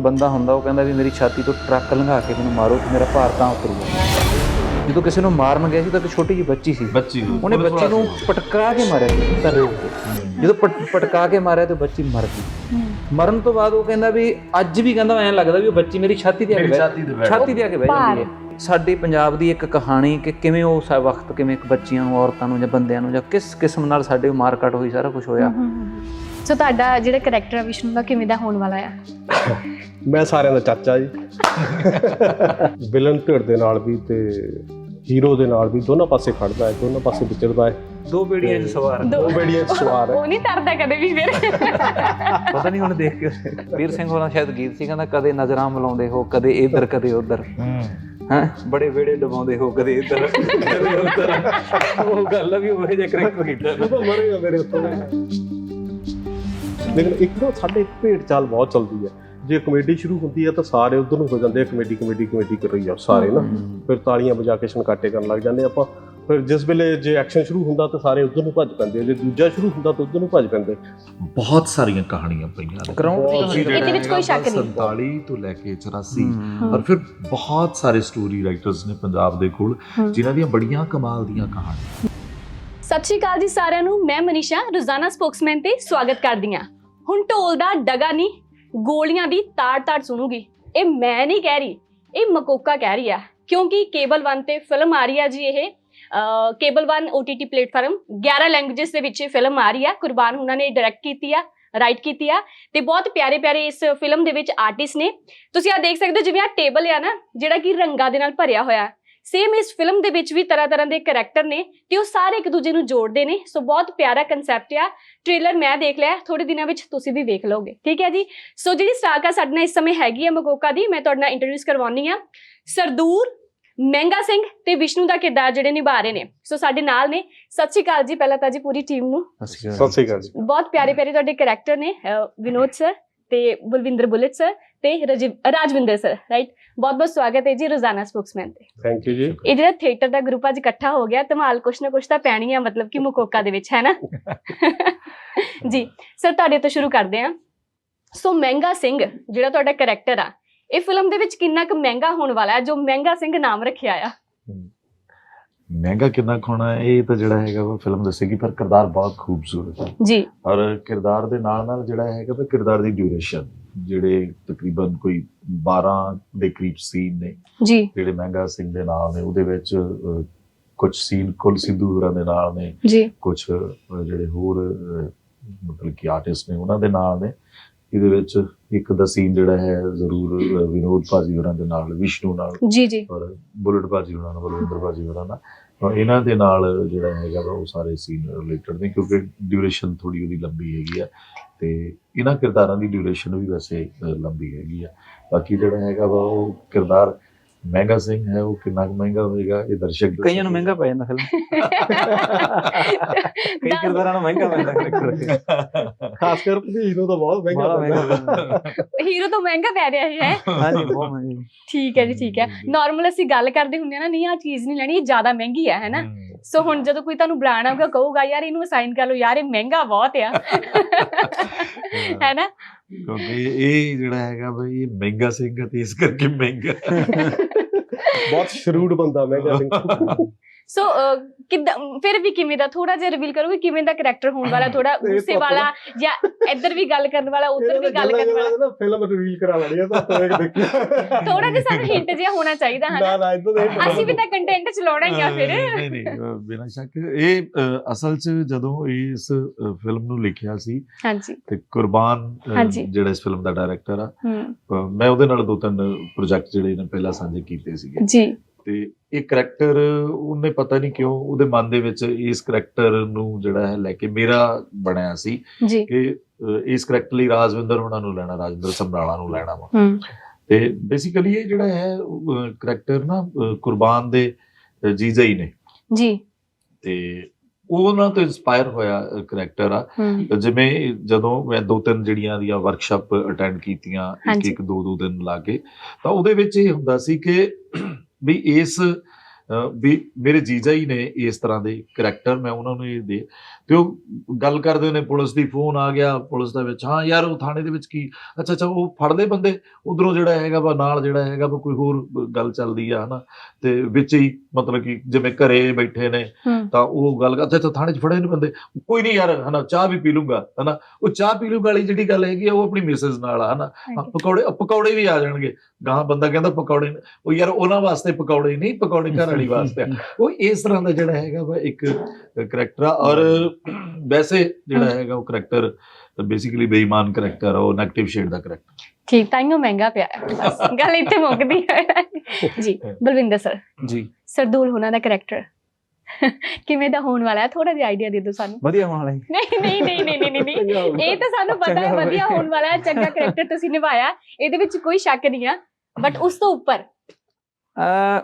ਬੰਦਾ ਹੁੰਦਾ ਉਹ ਕਹਿੰਦਾ ਵੀ ਮੇਰੀ ਛਾਤੀ ਤੋਂ ਟਰੱਕ ਲੰਘਾ ਕੇ ਮੈਨੂੰ ਮਾਰੋ ਤੇ ਮੇਰਾ ਭਾਰ ਤਾਂ ਉਤਰੂਗਾ ਜਦੋਂ ਕਿਸੇ ਨੂੰ ਮਾਰਨ ਗਿਆ ਸੀ ਤਾਂ ਇੱਕ ਛੋਟੀ ਜਿਹੀ ਬੱਚੀ ਸੀ। ਬੱਚੀ ਨੂੰ ਉਹਨੇ ਬੱਚੀ ਨੂੰ ਪਟਕਾ ਕੇ ਮਾਰਿਆ ਸੀ। ਤੇ। ਜਦੋਂ ਪਟ- ਪਟਕਾ ਕੇ ਮਾਰਿਆ ਤੇ ਬੱਚੀ ਮਰ ਗਈ। ਮਰਨ ਤੋਂ ਬਾਅਦ ਉਹ ਕਹਿੰਦਾ ਵੀ ਅੱਜ ਵੀ ਕਹਿੰਦਾ ਐਂ ਲੱਗਦਾ ਵੀ ਉਹ ਬੱਚੀ ਮੇਰੀ ਛਾਤੀ ਤੇ ਆ ਕੇ ਮੇਰੀ ਬਹਿ- ਛਾਤੀ ਤੇ ਬੈਠ ਛਾਤੀ ਤੇ ਆ ਕੇ ਬਹਿ ਜਾਂਦੀ ਹੈ। ਸਾਡੀ ਪੰਜਾਬ ਦੀ ਇੱਕ ਕਹਾਣੀ ਕਿ ਕਿਵੇਂ ਉਹ ਸਾ ਵਕਤ ਕਿਵੇਂ ਇੱਕ ਬੱਚੀਆਂ ਨੂੰ ਔਰਤਾਂ ਨੂੰ ਜਾਂ ਬੰਦਿਆਂ ਨੂੰ ਜਾਂ ਕਿਸ ਕਿਸਮ ਨਾਲ ਸਾਡੇ ਮਾਰਕਟ ਹੋਈ ਸਾਰਾ ਕੁਝ ਹੋਇਆ। ਸੋ ਤੁਹਾਡਾ ਜਿਹੜਾ ਕਰੈਕਟਰ ਹੈ ਵਿਸ਼ਨੂੰ ਦਾ ਕਿਵੇਂ ਦਾ ਹੋਣ ਵਾਲਾ ਆ? ਮੈਂ ਸਾਰਿਆਂ ਦਾ ਚਾਚਾ ਜੀ। ਵਿਲਨ ਧਿਰ ਦੇ ਨਾਲ ਵੀ ਤੇ ਹੀਰੋ ਦੇ ਨਾਲ ਵੀ ਦੋਨਾਂ ਪਾਸੇ ਖੜਦਾ ਹੈ ਦੋਨਾਂ ਪਾਸੇ ਵਿਚਰਦਾ ਹੈ। ਦੋ ਬੇੜੀਆਂ 'ਚ ਸਵਾਰ ਦੋ- ਉਹ ਬੇੜੀਆਂ 'ਚ ਸਵਾਰ ਹੈ। ਉਹ ਨਹੀਂ ਤਰਦਾ ਕਦੇ ਵੀ ਫਿਰ। ਪਤਾ ਨਹੀਂ ਹੁਣ ਦੇਖ ਕੇ ਵੀਰ ਸਿੰਘ ਹੋਰਾਂ ਸ਼ਾਇਦ ਗੀਤ ਸੀ ਕਹਿੰਦਾ ਕਦੇ ਨਜ਼ਰਾਂ ਮਿਲਾਉਂਦੇ ਹੋ ਕਦੇ ਇੱਧਰ ਕਦੇ ਉੱਧਰ। ਹਾਂ। ਬੜੇ ਵੇੜੇ ਡਬਾਉਂਦੇ ਹੋ ਕਦੇ ਇੱਧਰ ਕਦੇ ਉੱਧਰ। ਉਹ ਗੱਲ ਆ ਵੀ ਉਹ ਜਿਹਾ ਕਰੈਕਟਰ ਕੀਤਾ ਉਹ ਤਾਂ ਮਰੇਗਾ ਮੇਰੇ ਉੱਤੇ। ਲੇਕਿਨ ਇੱਕ ਨਾ ਸਾਡੇ ਭੇਡ ਚਾਲ ਬਹੁਤ ਚੱਲਦੀ ਹੈ। ਜੇ ਕਮੇਡੀ ਸ਼ੁਰੂ ਹੁੰਦੀ ਹੈ ਤਾਂ ਸਾਰੇ ਉਧਰ ਨੂੰ ਹੋ ਜਾਂਦੇ ਆ ਕਮੇਡੀ ਕਮੇਡੀ ਕਮੇਡੀ ਕਰ ਰਹੀ ਆ ਸਾਰੇ ਨਾ। ਫਿਰ ਤਾਲੀਆਂ ਵਜਾ ਕੇ ਛਣਕਾਟੇ ਕਰਨ ਲੱਗ ਜਾਂਦੇ ਆਪਾਂ। ਫਿਰ ਜਿਸ ਵੇਲੇ ਜੇ ਐਕਸ਼ਨ ਸ਼ੁਰੂ ਹੁੰਦਾ ਤਾਂ ਸਾਰੇ ਉਧਰ ਨੂੰ ਭੱਜ ਪੈਂਦੇ। ਜੇ ਦੂਜਾ ਸ਼ੁਰੂ ਹੁੰਦਾ ਤਾਂ ਉਧਰ ਨੂੰ ਭੱਜ ਪੈਂਦੇ। ਬਹੁਤ ਸਾਰੀਆਂ ਕਹਾਣੀਆਂ ਪਈਆਂ ਨੇ। ਦੀ ਕਹਾਣੀ ਇਹਦੇ ਵਿੱਚ ਕੋਈ ਸ਼ੱਕ ਨਹੀਂ। 47 ਤੋਂ ਲੈ ਕੇ 84 ਹਮ। ਔਰ ਫਿਰ ਬਹੁਤ ਸਾਰੇ ਸਟੋਰੀ ਰਾਈਟਰਸ ਨੇ ਪੰਜਾਬ ਦੇ ਕੋਲ। ਜਿਨ੍ਹਾਂ ਦੀਆਂ ਬੜੀਆਂ ਕਮਾਲ ਦੀਆਂ ਕਹਾਣੀਆਂ। ਸਤਿ ਸ਼੍ਰੀ ਅਕਾਲ ਜੀ ਸਾਰਿਆਂ ਨੂੰ। ਮੈਂ ਮਨੀਸ਼ਾ ਰੋਜ਼ਾਨਾ ਸਪੋਕਸਮੈਨ ਤੇ ਸਵਾਗਤ ਕਰਦੀ ਹਾਂ। ਹੁਣ ਢੋਲ ਦਾ ਡਗਾ ਨਹੀਂ ਗੋਲੀਆਂ ਦੀ ਤਾੜ-ਤਾੜ ਸੁਣੂਗੀ। ਇਹ ਮੈਂ ਨਹੀਂ ਕਹਿ ਰਹੀ, ਇਹ ਮਕੋਕਾ ਕਹਿ ਰਹੀ ਆ। ਕਿਉਂਕਿ ਕੇਬਲ 1 ਤੇ ਫਿਲਮ ਆ ਰਹੀ ਆ ਜੀ ਇਹ ਕੇਬਲ 1 OTT ਪਲੇਟਫਾਰਮ 11 ਲੈਂਗੁਏਜਸ ਦੇ ਵਿੱਚ ਇਹ ਫਿਲਮ ਆ ਰਹੀ ਆ। ਕੁਰਬਾਨ ਉਹਨਾਂ ਨੇ ਡਾਇਰੈਕਟ ਕੀਤੀ ਆ ਰਾਈਟ ਕੀਤੀ ਆ ਤੇ ਬਹੁਤ ਪਿਆਰੇ ਪਿਆਰੇ ਇਸ ਫਿਲਮ ਦੇ ਵਿੱਚ ਆਰਟਿਸਟ ਨੇ। ਤੁਸੀਂ ਆ ਦੇਖ ਸਕਦੇ ਹੋ, ਜਿਵੇਂ ਆ ਟੇਬਲ ਆ ਨਾ, ਜਿਹੜਾ ਕਿ ਰੰਗਾਂ ਦੇ ਨਾਲ ਭਰਿਆ ਹੋਇਆ। ਸੇਮ ਇਸ ਫਿਲਮ ਦੇ ਵਿੱਚ ਵੀ ਤਰ੍ਹਾਂ ਤਰ੍ਹਾਂ ਦੇ ਕੈਰੈਕਟਰ ਨੇ ਤੇ ਉਹ ਸਾਰੇ ਇੱਕ ਦੂਜੇ ਨੂੰ ਜੋੜਦੇ ਨੇ। ਸੋ ਬਹੁਤ ਪਿਆਰਾ ਕਨਸੈਪਟ ਆ। ਟ੍ਰੇਲਰ ਮੈਂ ਦੇਖ ਲਿਆ ਥੋੜੇ ਦਿਨਾਂ ਵਿੱਚ ਤੁਸੀਂ ਵੀ ਵੇਖ ਲਓਗੇ। ਠੀਕ ਹੈ ਜੀ? ਸੋ ਜਿਹੜੀ ਸਟਾਰ ਕਾ ਸਾਡੇ ਨਾਲ ਇਸ ਸਮੇਂ ਹੈਗੀ ਆ ਮਕੋਕਾ ਦੀ ਮੈਂ ਤੁਹਾਡੇ ਨਾਲ ਇੰਟਰੋਡਿਊਸ ਕਰਵਾਉਣੀ ਆ ਸਰਦੂਰ ਮਹਿੰਗਾ ਸਿੰਘ ਤੇ ਵਿਸ਼ਨੂੰ ਦਾ ਕਿਰਦਾਰ ਜਿਹੜੇ ਨਿਭਾ ਰਹੇ ਨੇ। ਸੋ ਸਾਡੇ ਨਾਲ ਨੇ। ਸਤਿ ਸ਼੍ਰੀ ਅਕਾਲ ਜੀ ਪਹਿਲਾਂ ਤਾਂ ਜੀ ਪੂਰੀ ਟੀਮ ਨੂੰ। ਸਤਿ ਸ੍ਰੀ ਅਕਾਲ। ਜੀ। ਬਹੁਤ ਪਿਆਰੇ ਪਿਆਰੇ ਤੁਹਾਡੇ ਕੈਰੈਕਟਰ ਨੇ ਅਹ ਵਿਨੋਦ ਸਰ ਤੇ ਬਲਵਿੰਦਰ ਬੁਲਟ ਸਰ ਤੇ ਰਜਿਵ ਰਾਜਵਿੰਦਰ ਸਰ ਰਾਈਟ ਬਹੁਤ ਬਹੁਤ ਸਵਾਗਤ ਹੈ ਜੀ ਰੋਜ਼ਾਨਾ ਸਪੋਕਸਮੈਨ ਤੇ। ਥੈਂਕ ਯੂ ਜੀ। ਇਹ ਜਿਹੜਾ ਥੀਏਟਰ ਦਾ ਗਰੁੱਪ ਅੱਜ ਇਕੱਠਾ ਹੋ ਗਿਆ ਧਮਾਲ ਕੁਛ ਨਾ ਕੁਛ ਤਾਂ ਪੈਣੀ ਆ ਮਤਲਬ ਕਿ ਮੁਕੋਕਾ ਦੇ ਵਿੱਚ ਹੈ ਨਾ? ਜੀ ਸਰ ਤੁਹਾਡੇ ਤੋਂ ਸ਼ੁਰੂ ਕਰਦੇ ਹਾਂ। ਸੋ ਮਹਿੰਗਾ ਸਿੰਘ ਜਿਹੜਾ ਤੁਹਾਡਾ ਕੈਰੈਕਟਰ ਆ ਇਹ ਫਿਲਮ ਦੇ ਵਿੱਚ ਕਿੰਨਾ ਕੁ ਮਹਿੰਗਾ ਹੋਣ ਵਾਲਾ ਹੈ? ਜੋ ਮਹਿੰਗਾ ਸਿੰਘ ਨਾਮ ਰੱਖਿਆ ਆ। ਮਹਿੰਗਾ ਕਿੰਨਾ ਖੋਣਾ ਇਹ ਤਾਂ ਜਿਹੜਾ ਹੈਗਾ ਉਹ ਫਿਲਮ ਦੱਸੇਗੀ ਪਰ ਕਿਰਦਾਰ ਬਹੁਤ ਖੂਬਸੂਰਤ ਹੈ। ਜੀ। ਔਰ ਕਿਰਦਾਰ ਦੇ ਨਾਲ ਨਾਲ ਜਿਹੜਾ ਹੈਗਾ ਵੀ ਕਿਰਦਾਰ ਦੀ ਡਿਊਰੇਸ਼ਨ ਜਿਹੜੇ ਤਕਰੀਬਨ ਕੋਈ 12 ਦੇ ਕਰੀਬ ਸੀਨ ਨੇ ਜੀ। ਜਿਹੜੇ ਮਹਿੰਗਾ ਸਿੰਘ ਦੇ ਨਾਲ ਨੇ ਉਹਦੇ ਵਿੱਚ ਕੁਝ ਸੀਨ ਕੁਲ ਸਿੱਧੂ ਹੋਰਾਂ ਦੇ ਨਾਲ ਨੇ ਜੀ। ਕੁਝ ਜਿਹੜੇ ਹੋਰ ਮਤਲਬ ਕਿ ਆਰਟਿਸਟ ਨੇ ਉਹਨਾਂ ਦੇ ਨਾਲ ਨੇ। ਇਹਦੇ ਵਿੱਚ ਇੱਕ ਦਾ ਸੀਨ ਜਿਹੜਾ ਹੈ ਜ਼ਰੂਰ ਵਿਨੋਦ ਭਾਜੀ ਹੋਰਾਂ ਦੇ ਨਾਲ ਵਿਸ਼ਨੂੰ ਨਾਲ ਜੀ ਜੀ। ਔਰ ਬੁਲਟ ਭਾਜੀ ਹੋਰਾਂ ਨਾਲ ਬਲਵਿੰਦਰ ਭਾਜੀ ਹੋਰਾਂ ਨਾਲ। ਇਹਨਾਂ ਦੇ ਨਾਲ ਜਿਹੜਾ ਹੈਗਾ ਉਹ ਸਾਰੇ ਸੀਨ ਰਿਲੇਟਡ ਨੇ ਕਿਉਂਕਿ ਡਿਊਰੇਸ਼ਨ ਥੋੜੀ ਉਹਦੀ ਲੰਬੀ ਹੈਗੀ ਆ। ਤੇ ਇਹਨਾਂ ਕਿਰਦਾਰਾਂ ਦੀ ਡਿਊਰੇਸ਼ਨ ਵੀ ਵੈਸੇ ਲੰਬੀ ਹੈਗੀ ਆ। ਬਾਕੀ ਜਿਹੜਾ ਹੈਗਾ ਵਾ ਉਹ ਕਿਰਦਾਰ ਮਹਿੰਗਾ ਸਿੰਘ ਹੈ ਉਹ ਕਿੰਨਾ ਕੁ ਮਹਿੰਗਾ ਹੋਏਗਾ ਇਹ ਦਰਸ਼ਕ ਕਈਆਂ ਨੂੰ ਮਹਿੰਗਾ ਪੈ ਜਾਂਦਾ ਫਿਲਮ। ਕਈ ਕਿਰਦਾਰਾਂ ਨੂੰ ਮਹਿੰਗਾ ਪੈਂਦਾ ਕਰੈਕਟਰ ਖਾਸ ਕਰਕੇ ਹੀਰੋ ਤਾਂ ਬਹੁਤ ਮਹਿੰਗਾ ਹੀਰੋ ਤੋਂ ਮਹਿੰਗਾ ਪੈ ਰਿਹਾ ਹੈ। ਹਾਂਜੀ ਬਹੁਤ ਮਹਿੰਗਾ। ਠੀਕ ਹੈ ਜੀ ਠੀਕ ਹੈ। ਨਾਰਮਲ ਅਸੀਂ ਗੱਲ ਕਰਦੇ ਹੁੰਦੇ ਆ ਨਾ ਨਹੀਂ ਆ ਚੀਜ਼ ਨਹੀਂ ਲੈਣੀ ਇਹ ਜ਼ਿਆਦਾ ਮਹਿੰਗੀ ਹੈ ਹੈਨਾ ਸੋ ਹੁਣ ਜਦੋਂ ਕੋਈ ਤੁਹਾਨੂੰ ਬੁਲਾਣਾ ਹੋਗਾ ਕਹੂਗਾ ਯਾਰ ਇਹਨੂੰ ਅਸਾਈਨ ਕਰ ਲਓ ਯਾਰ ਇਹ ਮਹਿੰਗਾ ਬਹੁਤ ਆ। ਹੈਨਾ ਕਿਉਂਕਿ ਇਹ ਜਿਹੜਾ ਹੈਗਾ ਬਈ ਇਹ ਮਹਿੰਗਾ ਸਿੰਘ ਹੈ ਤੇ ਇਸ ਕਰਕੇ ਮਹਿੰਗਾ। ਬਹੁਤ ਸ਼ਰੂਡ ਬੰਦਾ ਮਹਿੰਗਾ ਸਿੰਘ। ਸੋ ਕਿਦਾਂ ਫਿਰ ਵੀ ਕਿਵੇਂ ਦਾ ਥੋੜਾ ਜਿਹਾ ਰਿਵੀਲ ਕਰੋਗੇ ਕਿਵੇਂ ਦਾ ਕੈਰੈਕਟਰ ਹੋਣ ਵਾਲਾ ਥੋੜਾ ਗੁੱਸੇ ਵਾਲਾ ਜਾਂ ਇੱਧਰ ਵੀ ਗੱਲ ਕਰਨ ਵਾਲਾ ਉੱਧਰ ਵੀ ਗੱਲ ਕਰਨ ਵਾਲਾ? ਫਿਲਮ ਰਿਵੀਲ ਕਰਾ ਲੈਣੀ ਆ ਤਾਂ ਦੇਖ ਦੇਖੀ ਥੋੜਾ ਜਿਹਾ ਸਾਨੂੰ ਹਿੰਟ ਜਿਹਾ ਹੋਣਾ ਚਾਹੀਦਾ ਹੈ ਨਾ ਨਾ ਇਦਾਂ ਦੇ ਅਸੀਂ ਵੀ ਤਾਂ ਕੰਟੈਂਟ ਚਲਾਉਣਾ ਹੀ ਆ ਫਿਰ। ਨਹੀਂ ਨਹੀਂ ਬਿਨਾਂ ਸ਼ੱਕ। ਇਹ ਅਸਲ 'ਚ ਜਦੋਂ ਇਸ ਫਿਲਮ ਨੂੰ ਲਿਖਿਆ ਸੀ ਹਾਂਜੀ। ਤੇ ਕੁਰਬਾਨ। ਜਿਹੜਾ ਇਸ ਫਿਲਮ ਦਾ ਡਾਇਰੈਕਟਰ ਆ ਮੈਂ ਉਹਦੇ ਨਾਲ ਦੋ ਤਿੰਨ ਪ੍ਰੋਜੈਕਟ ਜਿਹੜੇ ਨੇ ਪਹਿਲਾਂ ਸਾਂਝੇ ਕੀਤੇ ਸੀਗੇ। ਜੀ। ਤੇ ਇਹ ਕਰੈਕਟਰ ਉਹਨੇ ਪਤਾ ਨਹੀਂ ਕਿਉਂ ਉਹਦੇ ਮਨ ਦੇ ਵਿੱਚ ਇਸ ਕਰੈਕਟਰ ਨੂੰ ਜਿਹੜਾ ਹੈ ਲੈ ਕੇ ਮੇਰਾ ਬਣਿਆ ਸੀ ਕਿ ਇਸ ਕਰੈਕਟਰ ਲਈ ਰਾਜਵਿੰਦਰ ਉਹਨਾਂ ਨੂੰ ਲੈਣਾ ਰਾਜਵਿੰਦਰ ਸਮਰਾਲਾ ਨੂੰ ਲੈਣਾ ਵਾ। ਤੇ ਬੇਸਿਕਲੀ ਇਹ ਜਿਹੜਾ ਹੈ ਕਰੈਕਟਰ ਨਾ ਕੁਰਬਾਨ ਦੇ ਜੀਜਾ ਹੀ ਨੇ। ਜੀ। ਤੇ ਉਹ ਉਹਨਾਂ ਤੋਂ ਇਨਸਪਾਇਰ ਹੋਇਆ ਕਰੈਕਟਰ ਆ। ਜਿਵੇਂ ਜਦੋਂ ਮੈਂ ਦੋ ਤਿੰਨ ਜਿਹੜੀਆਂ ਦੀਆਂ ਵਰਕਸ਼ਾਪ ਅਟੈਂਡ ਕੀਤੀਆਂ ਇੱਕ। ਇੱਕ ਦੋ ਦੋ ਦਿਨ ਲਾ ਕੇ ਤਾਂ ਉਹਦੇ ਵਿੱਚ ਇਹ ਹੁੰਦਾ ਸੀ ਕਿ ਵੀ ਇਸ ਵੀ ਮੇਰੇ ਜੀਜਾ ਹੀ ਨੇ ਇਸ ਤਰ੍ਹਾਂ ਦੇ ਕਰੈਕਟਰ ਮੈਂ ਉਹਨਾਂ ਨੂੰ ਇਹ ਦੇ ਤੇ ਉਹ ਗੱਲ ਕਰਦੇ ਨੇ ਪੁਲਿਸ ਦੀ ਫੋਨ ਆ ਗਿਆ ਪੁਲਿਸ ਦੇ ਵਿੱਚ ਹਾਂ ਯਾਰ ਉਹ ਥਾਣੇ ਦੇ ਵਿੱਚ ਕੀ ਅੱਛਾ ਅੱਛਾ ਉਹ ਫੜਦੇ ਬੰਦੇ ਉਧਰੋਂ ਜਿਹੜਾ ਹੈਗਾ ਵਾ ਨਾਲ ਜਿਹੜਾ ਹੈਗਾ ਵਾ ਕੋਈ ਹੋਰ ਗੱਲ ਚੱਲਦੀ ਆ ਹਨਾ ਤੇ ਵਿੱਚ ਹੀ ਮਤਲਬ ਕਿ ਜਿਵੇਂ ਘਰੇ ਬੈਠੇ ਨੇ ਤਾਂ ਉਹ ਗੱਲ ਅੱਛਾ ਅੱਛਾ ਥਾਣੇ 'ਚ ਫੜੇ ਨੇ ਬੰਦੇ ਕੋਈ ਨਹੀਂ ਯਾਰ ਹਨਾ ਚਾਹ ਵੀ ਪੀ ਲੂੰਗਾ ਹਨਾ ਉਹ ਚਾਹ ਪੀ ਲੂੰਗਾ ਵਾਲੀ ਜਿਹੜੀ ਗੱਲ ਹੈਗੀ ਉਹ ਆਪਣੀ ਮਿਸਿਸ ਨਾਲ ਆ ਹਨਾ ਪਕੌੜੇ ਪਕੌੜੇ ਵੀ ਆ ਜਾਣਗੇ ਗਾਂ ਬੰਦਾ ਕਹਿੰਦਾ ਪਕੌੜੇ। ਉਹ ਯਾਰ ਉਹਨਾਂ ਵਾਸਤੇ ਪਕੌੜੇ ਨਹੀਂ ਪਕੌੜੇ ਘਰ ਵਾਲੀ ਵਾਸਤੇ। ਉਹ ਇਸ ਤਰ੍ਹਾਂ ਦਾ ਜਿਹੜਾ ਹੈਗਾ ਵਾ ਇੱਕ ਕਰੈਕਟਰ ਆ ਔਰ ਵੈਸੇ ਜਿਹੜਾ। ਹੈਗਾ ਉਹ ਕਰੈਕਟਰ ਬੇਸਿਕਲੀ ਬੇਈਮਾਨ ਕਰੈਕਟਰ ਉਹ ਨੈਗੇਟਿਵ ਸ਼ੇਡ ਦਾ ਕਰੈਕਟਰ ਠੀਕ ਤਾਈਓ ਮਹਿੰਗਾ ਪਿਆ ਹੈ। ਬਸ ਗੱਲ ਇੱਥੇ ਮੁੱਕਦੀ ਹੈ। ਜੀ ਬਲਵਿੰਦਰ ਸਰ ਜੀ। ਸਰਦੂਲ ਹੋਣਾ ਦਾ ਕੈਰੈਕਟਰ ਕਿਵੇਂ ਦਾ ਹੋਣ ਵਾਲਾ ਹੈ? ਥੋੜਾ ਜਿਹਾ ਆਈਡੀਆ ਦੇ ਦਿਓ ਸਾਨੂੰ। ਵਧੀਆ ਹੋਣ ਵਾਲਾ ਜੀ ਨਹੀਂ ਨਹੀਂ ਨਹੀਂ ਨਹੀਂ ਨਹੀਂ ਨਹੀਂ ਨਹੀਂ। ਇਹ ਤਾਂ ਸਾਨੂੰ ਪਤਾ ਹੈ ਵਧੀਆ। ਹੋਣ ਵਾਲਾ ਹੈ ਚੰਗਾ ਕੈਰੈਕਟਰ ਤੁਸੀਂ ਨਿਭਾਇਆ। ਇਹਦੇ ਵਿੱਚ ਕੋਈ ਸ਼ੱਕ ਨਹੀਂ ਆ। ਬਟ ਉਸ ਤੋਂ ਉੱਪਰ। ਅ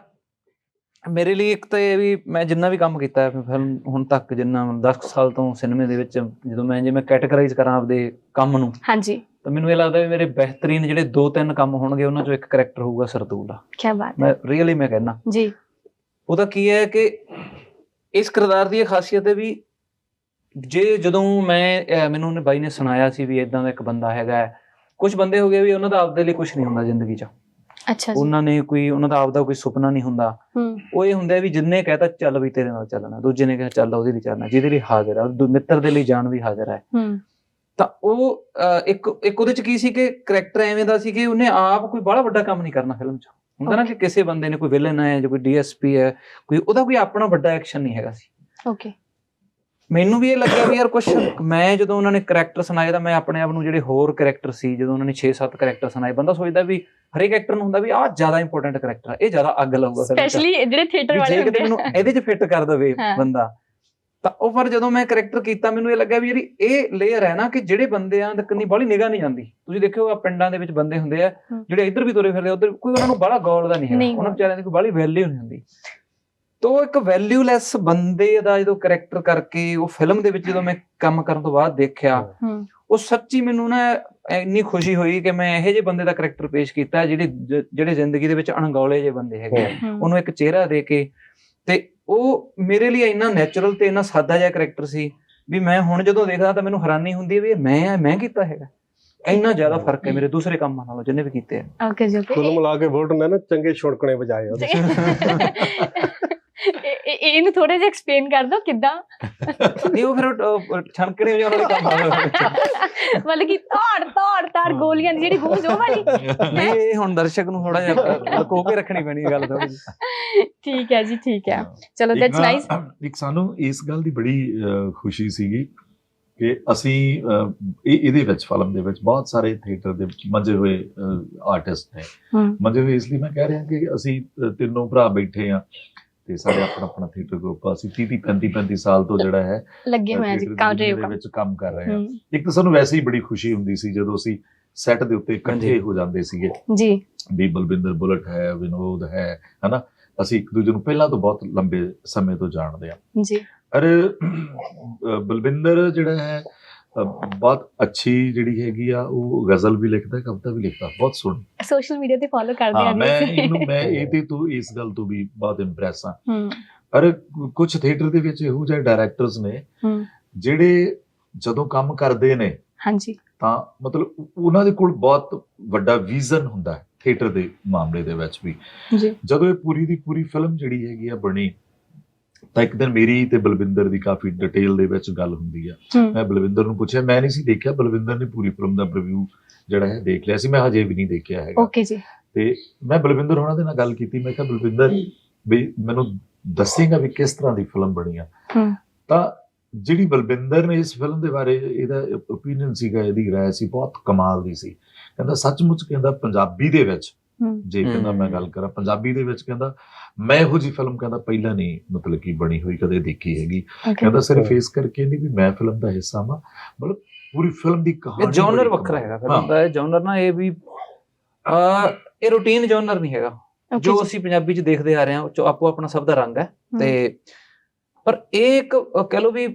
ਮੇਰੇ ਲਈ ਇੱਕ ਤਾਂ ਇਹ ਵੀ ਮੈਂ ਜਿੰਨਾ ਵੀ ਕੰਮ ਕੀਤਾ ਹੈ ਫਿਲਮ ਹੁਣ ਤੱਕ ਜਿੰਨਾ 10 ਸਾਲ ਤੋਂ ਸਿਨੇਮੇ ਦੇ ਵਿੱਚ ਜਦੋਂ ਮੈਂ ਜੇ ਮੈਂ ਕੈਟਾਗਰਾਈਜ਼ ਕਰਾਂ ਆਪਦੇ ਕੰਮ ਨੂੰ ਹਾਂਜੀ। ਤਾਂ ਮੈਨੂੰ ਇਹ ਲੱਗਦਾ ਵੀ ਮੇਰੇ ਬਿਹਤਰੀਨ ਜਿਹੜੇ ਦੋ ਤਿੰਨ ਕੰਮ ਹੋਣਗੇ ਉਹਨਾਂ ਚੋਂ ਇੱਕ ਕਰੈਕਟਰ ਹੋਊਗਾ ਸਰਦੂਲ ਦਾ। ਕੀ ਬਾਤ ਹੈ। ਮੈਂ ਰੀਅਲੀ ਮੈਂ ਕਹਿਣਾ ਜੀ। ਉਹਦਾ ਕੀ ਹੈ ਕਿ ਇਸ ਕਿਰਦਾਰ ਦੀ ਇਹ ਖਾਸੀਅਤ ਹੈ ਵੀ ਜੇ ਜਦੋਂ ਮੈਂ ਮੈਨੂੰ ਉਹਨੇ ਬਾਈ ਨੇ ਸੁਣਾਇਆ ਸੀ ਵੀ ਇਦਾਂ ਦਾ ਇੱਕ ਬੰਦਾ ਹੈਗਾ ਕੁਝ ਬੰਦੇ ਹੋ ਗਏ ਵੀ ਉਹਨਾਂ ਦਾ ਆਪਦੇ ਲਈ ਕੁਝ ਨਹੀਂ ਹੁੰਦਾ ਜ਼ਿੰਦਗੀ 'ਚ। ਅੱਛਾ ਜੀ। ਉਹਨਾਂ ਨੇ ਕੋਈ ਉਹਨਾਂ ਦਾ ਆਪਦਾ ਕੋਈ ਸੁਪਨਾ ਨਹੀਂ ਹੁੰਦਾ। ਹੂੰ। ਉਹ ਇਹ ਹੁੰਦਾ ਵੀ ਜਿੰਨੇ ਕਹਤਾ ਚੱਲ ਵੀ ਤੇਰੇ ਨਾਲ ਚੱਲਣਾ ਦੂਜੇ ਨੇ ਕਿਹਾ ਚੱਲ ਉਹਦੇ ਲਈ ਚੱਲਣਾ ਜਿਹਦੇ ਲਈ ਹਾਜ਼ਰ ਆ ਮਿੱਤਰ ਦੇ ਲਈ ਜਾਨ ਵੀ ਹਾਜ਼ਰ ਹੈ ਹੂੰ। ਤਾਂ ਉਹ ਇੱਕ ਇੱਕ ਉਹਦੇ ਚ ਕੀ ਸੀ ਕਿ ਕਰੈਕਟਰ ਐਵੇਂ ਦਾ ਸੀ ਕਿ ਉਹਨੇ ਆਪ ਕੋਈ ਬੜਾ ਵੱਡਾ ਕੰਮ ਨਹੀਂ ਕਰਨਾ ਫਿਲਮ 'ਚ। ਹੁੰਦਾ ਨਾ ਕਿ ਕਿਸੇ ਬੰਦੇ ਨੇ ਕੋਈ ਵਿਲਨ ਹੈ ਜਾਂ ਕੋਈ ਡੀਐਸਪੀ ਹੈ ਕੋਈ ਉਹਦਾ ਕੋਈ ਆਪਣਾ ਵੱਡਾ ਐਕਸ਼ਨ ਨਹੀਂ ਹੈਗਾ ਸੀ। ਓਕੇ ਮੈਨੂੰ ਵੀ ਇਹ ਲੱਗਿਆ ਵੀ ਯਾਰ ਕੁਝ ਮੈਂ ਜਦੋਂ ਉਹਨਾਂ ਨੇ ਕਰੈਕਟਰ ਸੁਣਾਏ ਤਾਂ ਮੈਂ ਆਪਣੇ ਆਪ ਨੂੰ ਜਿਹੜੇ ਹੋਰ ਕਰੈਕਟਰ ਸੀ ਜਦੋਂ ਉਹਨਾਂ ਨੇ 6-7 ਕਰੈਕਟਰ ਸੁਣਾਏ ਬੰਦਾ ਸੋਚਦਾ ਵੀ ਹਰੇਕ ਐਕਟਰ ਨੂੰ ਹੁੰਦਾ ਵੀ ਆਹ ਜ਼ਿਆਦਾ ਇੰਪੋਰਟੈਂਟ ਕਰੈਕਟਰ ਆ ਇਹ ਜ਼ਿਆਦਾ ਅੱਗ ਲਾਊਗਾ। ਸਪੈਸ਼ਲੀ ਜਿਹੜੇ ਥੀਏਟਰ ਵਾਲੇ ਹੁੰਦੇ ਆ ਇਹਦੇ 'ਚ ਫਿੱਟ ਕਰ ਦਵੇ। ਬੰਦਾ ਤਾਂ ਉਹ ਪਰ ਜਦੋਂ ਮੈਂ ਕਰੈਕਟਰ ਕੀਤਾ ਮੈਨੂੰ ਇਹ ਲੱਗਾ ਵੀ ਯਾਰੀ ਇਹ ਲੇਅਰ ਹੈ ਨਾ ਕਿ ਜਿਹੜੇ ਬੰਦਿਆਂ ਤੱਕ ਨਹੀਂ ਬਾਹਲੀ ਨਿਗਾਹ ਨਹੀਂ ਜਾਂਦੀ ਤੁਸੀਂ ਦੇਖਿਓ ਆ ਪਿੰਡਾਂ ਦੇ ਵਿੱਚ ਬੰਦੇ ਹੁੰਦੇ ਆ। ਜਿਹੜੇ ਇੱਧਰ ਵੀ ਤੁਰੇ ਫਿਰਦੇ ਉਧਰ ਕੋਈ ਉਹਨਾਂ ਨੂੰ ਬਾਹਲਾ ਗੌਲ ਦਾ ਨਹੀਂ ਹੈ ਉਹਨਾਂ ਵਿਚਾਰਿਆਂ ਦੀ ਕੋਈ ਬਾਹਲੀ ਵੈਲਿਊ ਨਹੀਂ ਹੁੰਦੀ ਤੋ ਇੱਕ ਵੈਲਿਊਲੈਸ ਬੰਦੇ ਦਾ ਜਦੋਂ ਕਰੈਕਟਰ ਕਰਕੇ ਉਹ ਫਿਲਮ ਦੇ ਵਿੱਚ ਜਦੋਂ ਮੈਂ ਕੰਮ ਕਰਨ ਤੋਂ ਬਾਅਦ ਦੇਖਿਆ ਉਹ ਸੱਚੀ ਮੈਨੂੰ ਨਾ ਇੰਨੀ ਖੁਸ਼ੀ ਹੋਈ ਕਿ ਮੈਂ ਇਹੋ ਜਿਹੇ ਬੰਦੇ ਦਾ ਕਰੈਕਟਰ ਪੇਸ਼ ਕੀਤਾ ਜਿਹੜੇ ਜਿਹੜੇ ਜ਼ਿੰਦਗੀ ਦੇ ਵਿੱਚ ਅਣਗੌਲੇ ਜਿਹੇ ਬੰਦੇ ਹੈਗੇ ਉਹਨੂੰ ਇੱਕ ਚਿਹਰਾ ਦੇ ਕੇ ਤੇ ਉਹ ਮੇਰੇ ਲਈ ਇੰਨਾ ਨੈਚੁਰਲ ਤੇ ਇੰਨਾ ਸਾਦਾ ਜਿਹਾ ਕਰੈਕਟਰ ਸੀ ਵੀ ਮੈਂ ਹੁਣ ਜਦੋਂ ਦੇਖਦਾ ਤਾਂ ਮੈਨੂੰ ਹੈਰਾਨੀ ਹੁੰਦੀ ਹੈ ਵੀ ਮੈਂ ਆ ਮੈਂ ਕੀਤਾ ਹੈਗਾ। ਇੰਨਾ ਜ਼ਿਆਦਾ ਫ਼ਰਕ ਹੈ ਮੇਰੇ ਦੂਸਰੇ ਕੰਮਾਂ ਨਾਲੋਂ ਜਿੰਨੇ ਵੀ ਕੀਤੇ ਆ। ਓਕੇ ਜੀ ਕੁੱਲ ਓਕੇ ਮਿਲਾ ਕੇ ਨੇ ਨਾ ਚੰਗੇ ਛੁੜਕਣੇ ਵਜਾਏ ਉਹਦੇ। ਇਹਨੂੰ ਥੋੜਾ ਜਿਹਾ ਐਕਸਪਲੇਨ ਕਰ ਦਿਓ ਕਿੱਦਾਂ। ਨਹੀਂ ਉਹ ਫਿਰ ਉਹ ਛਣਕਣੇ ਵਜਾਉਣ ਵਾਲੇ ਕੰਮ ਮਤਲਬ ਕਿ ਧਾੜ ਧਾੜ ਧਾੜ ਗੋਲੀਆਂ ਦੀ ਜਿਹੜੀ ਗੂੰਜ ਉਹ ਵਾਲੀ। ਨਹੀਂ ਇਹ ਹੁਣ ਦਰਸ਼ਕ ਨੂੰ ਥੋੜਾ ਜਿਹਾ ਲੁਕੋ ਕੇ ਰੱਖਣੀ ਪੈਣੀ ਹੈ ਗੱਲ ਥੋੜੀ ਠੀਕ ਹੈ ਜੀ ਠੀਕ ਹੈ। ਚਲੋ ਦੈਟਸ ਨਾਈਸ ਇੱਕ ਸਾਨੂੰ ਇਸ ਗੱਲ ਦੀ ਬੜੀ ਖੁਸ਼ੀ ਸੀਗੀ ਕਿ ਅਸੀਂ ਇਹ ਇਹਦੇ ਵਿੱਚ ਫਿਲਮ ਦੇ ਵਿੱਚ ਬਹੁਤ ਸਾਰੇ ਥੀਏਟਰ ਦੇ ਵਿੱਚ ਮੰਜੇ ਹੋਏ ਆਰਟਿਸਟ ਨੇ। ਹੂੰ। ਮੰਜੇ ਹੋਏ ਇਸ ਲਈ ਮੈਂ ਕਹਿ ਰਿਹਾ ਕਿ ਅਸੀਂ ਤਿੰਨੋਂ ਭਰਾ ਬੈਠੇ ਆ ਤੇ ਸਾਡੇ ਆਪਣਾ ਆਪਣਾ ਥੀਏਟਰ ਗਰੁੱਪ ਆ। ਅਸੀਂ 30 30 35 35 ਸਾਲ ਤੋਂ ਜਿਹੜਾ ਹੈ ਲੱਗੇ ਹੋਏ ਆ ਜੀ ਦੇ ਵਿੱਚ ਕੰਮ। ਕਰ ਰਹੇ ਹੂੰ। ਇੱਕ ਤਾਂ ਸਾਨੂੰ ਵੈਸੇ ਹੀ ਬੜੀ ਖੁਸ਼ੀ ਹੁੰਦੀ ਸੀ ਜਦੋਂ ਅਸੀਂ ਸੈੱਟ ਦੇ ਉੱਤੇ ਇਕੱਠੇ। ਹੋ ਜਾਂਦੇ ਸੀਗੇ। ਜੀ। ਵੀ ਬਲਵਿੰਦਰ ਬੁਲਟ ਹੈ ਵਿਨੋਦ ਹੈ ਹਨਾ? ਅਸੀਂ ਇੱਕ ਦੂਜੇ ਨੂੰ ਪਹਿਲਾਂ ਤੋਂ ਬਹੁਤ ਲੰਬੇ ਸਮੇਂ ਤੋਂ ਜਾਣਦੇ ਆ ਜੀ। ਅਹ, ਬਲਵਿੰਦਰ ਜਿਹੜਾ ਹੈ ਬਹੁਤ ਅੱਛੀ ਜਿਹੜੀ ਹੈਗੀ ਆ ਉਹ ਗਜ਼ਲ ਵੀ ਲਿਖਦਾ ਕਵਿਤਾ ਵੀ ਲਿਖਦਾ ਬਹੁਤ ਸੋਹਣੀ। ਸੋਸ਼ਲ ਮੀਡੀਆ ਤੇ ਫੋਲੋ ਕਰਦੇ ਹਾਂ ਆ ਮੈਂ ਇਹਨੂੰ ਮੈਂ ਇਹਦੇ ਤੋਂ ਇਸ ਗੱਲ ਤੋਂ ਵੀ ਬਹੁਤ ਇੰਪ੍ਰੈਸ ਹਾਂ। ਹੂੰ। ਪਰ ਕੁਝ ਥੀਏਟਰ ਦੇ ਵਿੱਚ ਇਹੋ ਜਿਹੇ ਡਾਇਰੈਕਟਰਸ ਨੇ ਹੂੰ। ਜਿਹੜੇ ਜਦੋਂ ਕੰਮ ਕਰਦੇ ਨੇ ਹਾਂਜੀ। ਤਾਂ ਮਤਲਬ ਉਹ- ਉਹਨਾਂ ਦੇ ਕੋਲ ਬਹੁਤ ਵੱਡਾ ਵਿਜ਼ਨ ਹੁੰਦਾ ਹੈ ਥੀਏਟਰ ਦੇ ਮਾਮਲੇ ਦੇ ਵਿੱਚ ਵੀ। ਜੀ। ਜਦੋਂ ਇਹ ਪੂਰੀ ਦੀ ਪੂਰੀ ਫਿਲਮ ਜਿਹੜੀ ਹੈਗੀ ਆ ਬਣੀ ਤਾਂ ਇੱਕ ਦਿਨ ਮੇਰੀ ਤੇ ਬਲਵਿੰਦਰ ਦੀ ਕਾਫੀ ਡਿਟੇਲ ਦੇ ਵਿੱਚ ਗੱਲ ਹੁੰਦੀ ਆ। ਮੈਂ ਬਲਵਿੰਦਰ ਨੂੰ ਪੁੱਛਿਆ ਮੈਂ ਨਹੀਂ ਸੀ ਦੇਖਿਆ ਬਲਵਿੰਦਰ ਨੇ ਪੂਰੀ ਫਿਲਮ ਦਾ ਰਿਵਿਊ ਜਿਹੜਾ ਹੈ ਦੇਖ ਲਿਆ ਸੀ ਮੈਂ ਹਜੇ ਵੀ ਨਹੀਂ ਦੇਖਿਆ ਹੈਗਾ। ਓਕੇ ਜੀ। ਤੇ ਮੈਂ ਬਲਵਿੰਦਰ ਹੋਣਾ ਦੇ ਨਾਲ ਗੱਲ ਕੀਤੀ ਮੈਂ ਕਿਹਾ ਬਲਵਿੰਦਰ ਵੀ ਮੈਨੂੰ ਦੱਸੇਗਾ ਵੀ ਕਿਸ ਤਰ੍ਹਾਂ ਦੀ ਫਿਲਮ ਬਣੀ ਆ। ਤਾਂ ਜਿਹੜੀ ਬਲਵਿੰਦਰ ਨੇ ਇਸ ਫਿਲਮ ਦੇ ਬਾਰੇ ਇਹਦਾ ਓਪੀਨੀਅਨ ਸੀਗਾ ਇਹਦੀ ਰਾਏ ਸੀ ਬਹੁਤ ਕਮਾਲ ਦੀ ਸੀ। ਕਹਿੰਦਾ ਸੱਚਮੁੱਚ ਕਹਿੰਦਾ ਪੰਜਾਬੀ ਦੇ ਵਿੱਚ ਜੇ ਕਹਿੰਦਾ ਮੈਂ ਗੱਲ ਕਰਾਂ ਪੰਜਾਬੀ ਦੇ ਵਿੱਚ ਕਹਿੰਦਾ ਮੈਂ ਇਹੋ ਜੀ ਫਿਲਮ ਕਹਿੰਦਾ ਪਹਿਲਾਂ ਨਹੀਂ ਮਤਲਬ ਕਿ ਬਣੀ ਹੋਈ ਕਦੇ ਦੇਖੀ ਹੈਗੀ। ਕਹਿੰਦਾ ਸਿਰਫ ਇਸ ਕਰਕੇ ਨਹੀਂ ਵੀ ਮੈਂ ਫਿਲਮ ਦਾ ਹਿੱਸਾ ਹਾਂ ਮਤਲਬ ਪੂਰੀ ਫਿਲਮ ਦੀ ਕਹਾਣੀ ਇਹ ਜਨਰ ਵੱਖਰਾ। ਹੈਗਾ। ਫਿਲਮ ਦਾ ਇਹ ਜਨਰ ਨਾ ਇਹ ਵੀ ਆ ਇਹ ਰੂਟੀਨ ਜਨਰ ਨਹੀਂ ਹੈਗਾ। ਜੋ ਅਸੀਂ ਪੰਜਾਬੀ ਚ ਦੇਖਦੇ ਆ ਰਹੇ ਹਾਂ ਉਹ 'ਚ ਆਪੋ ਆਪਣਾ ਸਭ ਦਾ ਰੰਗ ਹੈ। ਤੇ ਪਰ ਇਹ ਇੱਕ ਕਹਿ ਲਓ ਵੀ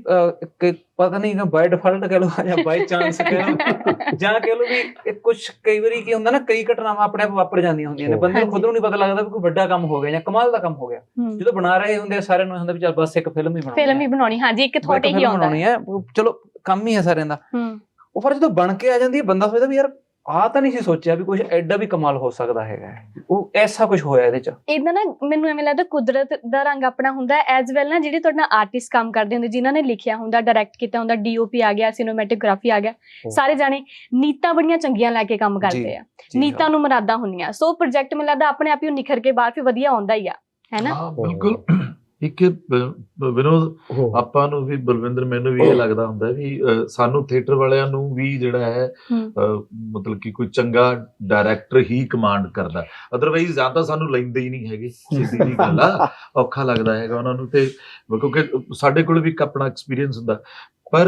ਕਿ ਪਤਾ ਨਹੀਂ ਕਿ ਬਾਈ ਡਿਫਾਲਟ ਕਹਿ ਲਓ ਜਾਂ ਬਾਈ ਚਾਂਸ ਕਹਿ ਲਓ। ਜਾਂ ਕਹਿ ਲਓ ਵੀ ਕੁਝ ਕਈ ਵਾਰੀ ਕੀ ਹੁੰਦਾ ਨਾ ਕਈ ਘਟਨਾਵਾਂ ਆਪਣੇ ਆਪ ਵਾਪਰ ਜਾਂਦੀਆਂ ਹੁੰਦੀਆਂ ਨੇ। ਬੰਦੇ ਨੂੰ ਖੁਦ ਨੂੰ ਨਹੀਂ ਪਤਾ ਲੱਗਦਾ ਵੀ ਕੋਈ ਵੱਡਾ ਕੰਮ ਹੋ ਗਿਆ ਜਾਂ ਕਮਾਲ ਦਾ ਕੰਮ ਹੋ ਗਿਆ। ਜਦੋਂ ਬਣਾ ਰਹੇ ਹੁੰਦੇ ਆ, ਸਾਰਿਆਂ ਨੂੰ ਹੁੰਦਾ ਵੀ ਚੱਲ ਬਸ ਇੱਕ ਫਿਲਮ ਹੀ ਬਣਾਉਣੀ ਫਿਲਮ ਹੀ। ਬਣਾਉਣੀ ਹਾਂਜੀ ਇੱਕ ਥੋਟ ਹੀ ਆਉਂਦਾ। ਚਲੋ ਕੰਮ ਹੀ ਹੈ ਸਾਰਿਆਂ ਦਾ। ਉਹ ਫਿਰ ਜਦੋਂ ਬਣ ਕੇ ਆ ਜਾਂਦੀ ਹੈ ਬੰਦਾ ਸੋਚਦਾ ਵੀ ਯਾਰ ਆ ਤਾਂ ਨਹੀਂ ਸੀ ਸੋਚਿਆ ਵੀ ਕੁਝ ਐਡਾ ਵੀ ਕਮਾਲ ਹੋ ਸਕਦਾ ਹੈਗਾ ਉਹ ਐਸਾ ਕੁਝ ਹੋਇਆ ਇਹਦੇ ਚ। ਇਦਾਂ ਨਾ ਮੈਨੂੰ ਐਵੇਂ ਲੱਗਦਾ ਕੁਦਰਤ ਦਾ ਰੰਗ ਆਪਣਾ ਹੁੰਦਾ ਹੈ ਐਜ਼ ਵੈਲ ਨਾ ਜਿਹੜੇ ਤੁਹਾਡੇ ਨਾਲ ਆਰਟਿਸਟ ਕੰਮ ਕਰਦੇ ਹੁੰਦੇ ਜਿਨ੍ਹਾਂ ਨੇ ਲਿਖਿਆ ਹੁੰਦਾ ਡਾਇਰੈਕਟ ਕੀਤਾ ਹੁੰਦਾ ਡੀਓਪੀ ਆ ਗਿਆ ਸਿਨੇਮੈਟੋਗ੍ਰਾਫੀ ਆ ਗਿਆ ਸਾਰੇ ਜਾਣੇ ਨੀਤਾਂ ਬੜੀਆਂ ਚੰਗੀਆਂ ਲੈ ਕੇ ਕੰਮ ਕਰਦੇ ਆ। ਨੀਤਾਂ ਨੂੰ ਮਰਾਦਾ ਹੁੰਦੀਆਂ। ਸੋ ਪ੍ਰੋਜੈਕਟ ਮੈਨੂੰ ਲੱਗਦਾ ਆਪਣੇ ਆਪ ਹੀ ਉਹ ਨਿਖਰ ਕੇ ਬਾਹਰ ਫਿਰ ਵਧੀਆ ਆਉਂਦਾ ਹੀ ਆ। ਹੈਨਾ ਹਾਂ ਬਿਲਕੁਲ। ਇੱਕ ਵਿਨੋਦ ਆਪਾਂ ਨੂੰ ਵੀ ਬਲਵਿੰਦਰ ਮੈਨੂੰ ਵੀ ਇਹ ਲੱਗਦਾ ਹੁੰਦਾ ਵੀ ਸਾਨੂੰ ਥੀਏਟਰ ਵਾਲਿਆਂ ਨੂੰ ਵੀ ਜਿਹੜਾ ਹੈ ਮਤਲਬ ਕਿ ਕੋਈ ਚੰਗਾ ਡਾਇਰੈਕਟਰ ਹੀ ਕਮਾਂਡ ਕਰਦਾ। ਅਦਰਵਾਈਜ਼ ਜਾਂ ਤਾਂ ਸਾਨੂੰ ਲੈਂਦੇ ਹੀ ਨਹੀਂ ਹੈਗੇ ਸਿੱਧੀ ਜੀ ਗੱਲ ਆ। ਔਖਾ ਲੱਗਦਾ ਹੈਗਾ ਉਹਨਾਂ ਨੂੰ ਤੇ ਕਿਉਂਕਿ ਸਾਡੇ ਕੋਲ ਵੀ ਇੱਕ ਆਪਣਾ ਐਕਸਪੀਰੀਅੰਸ ਹੁੰਦਾ। ਪਰ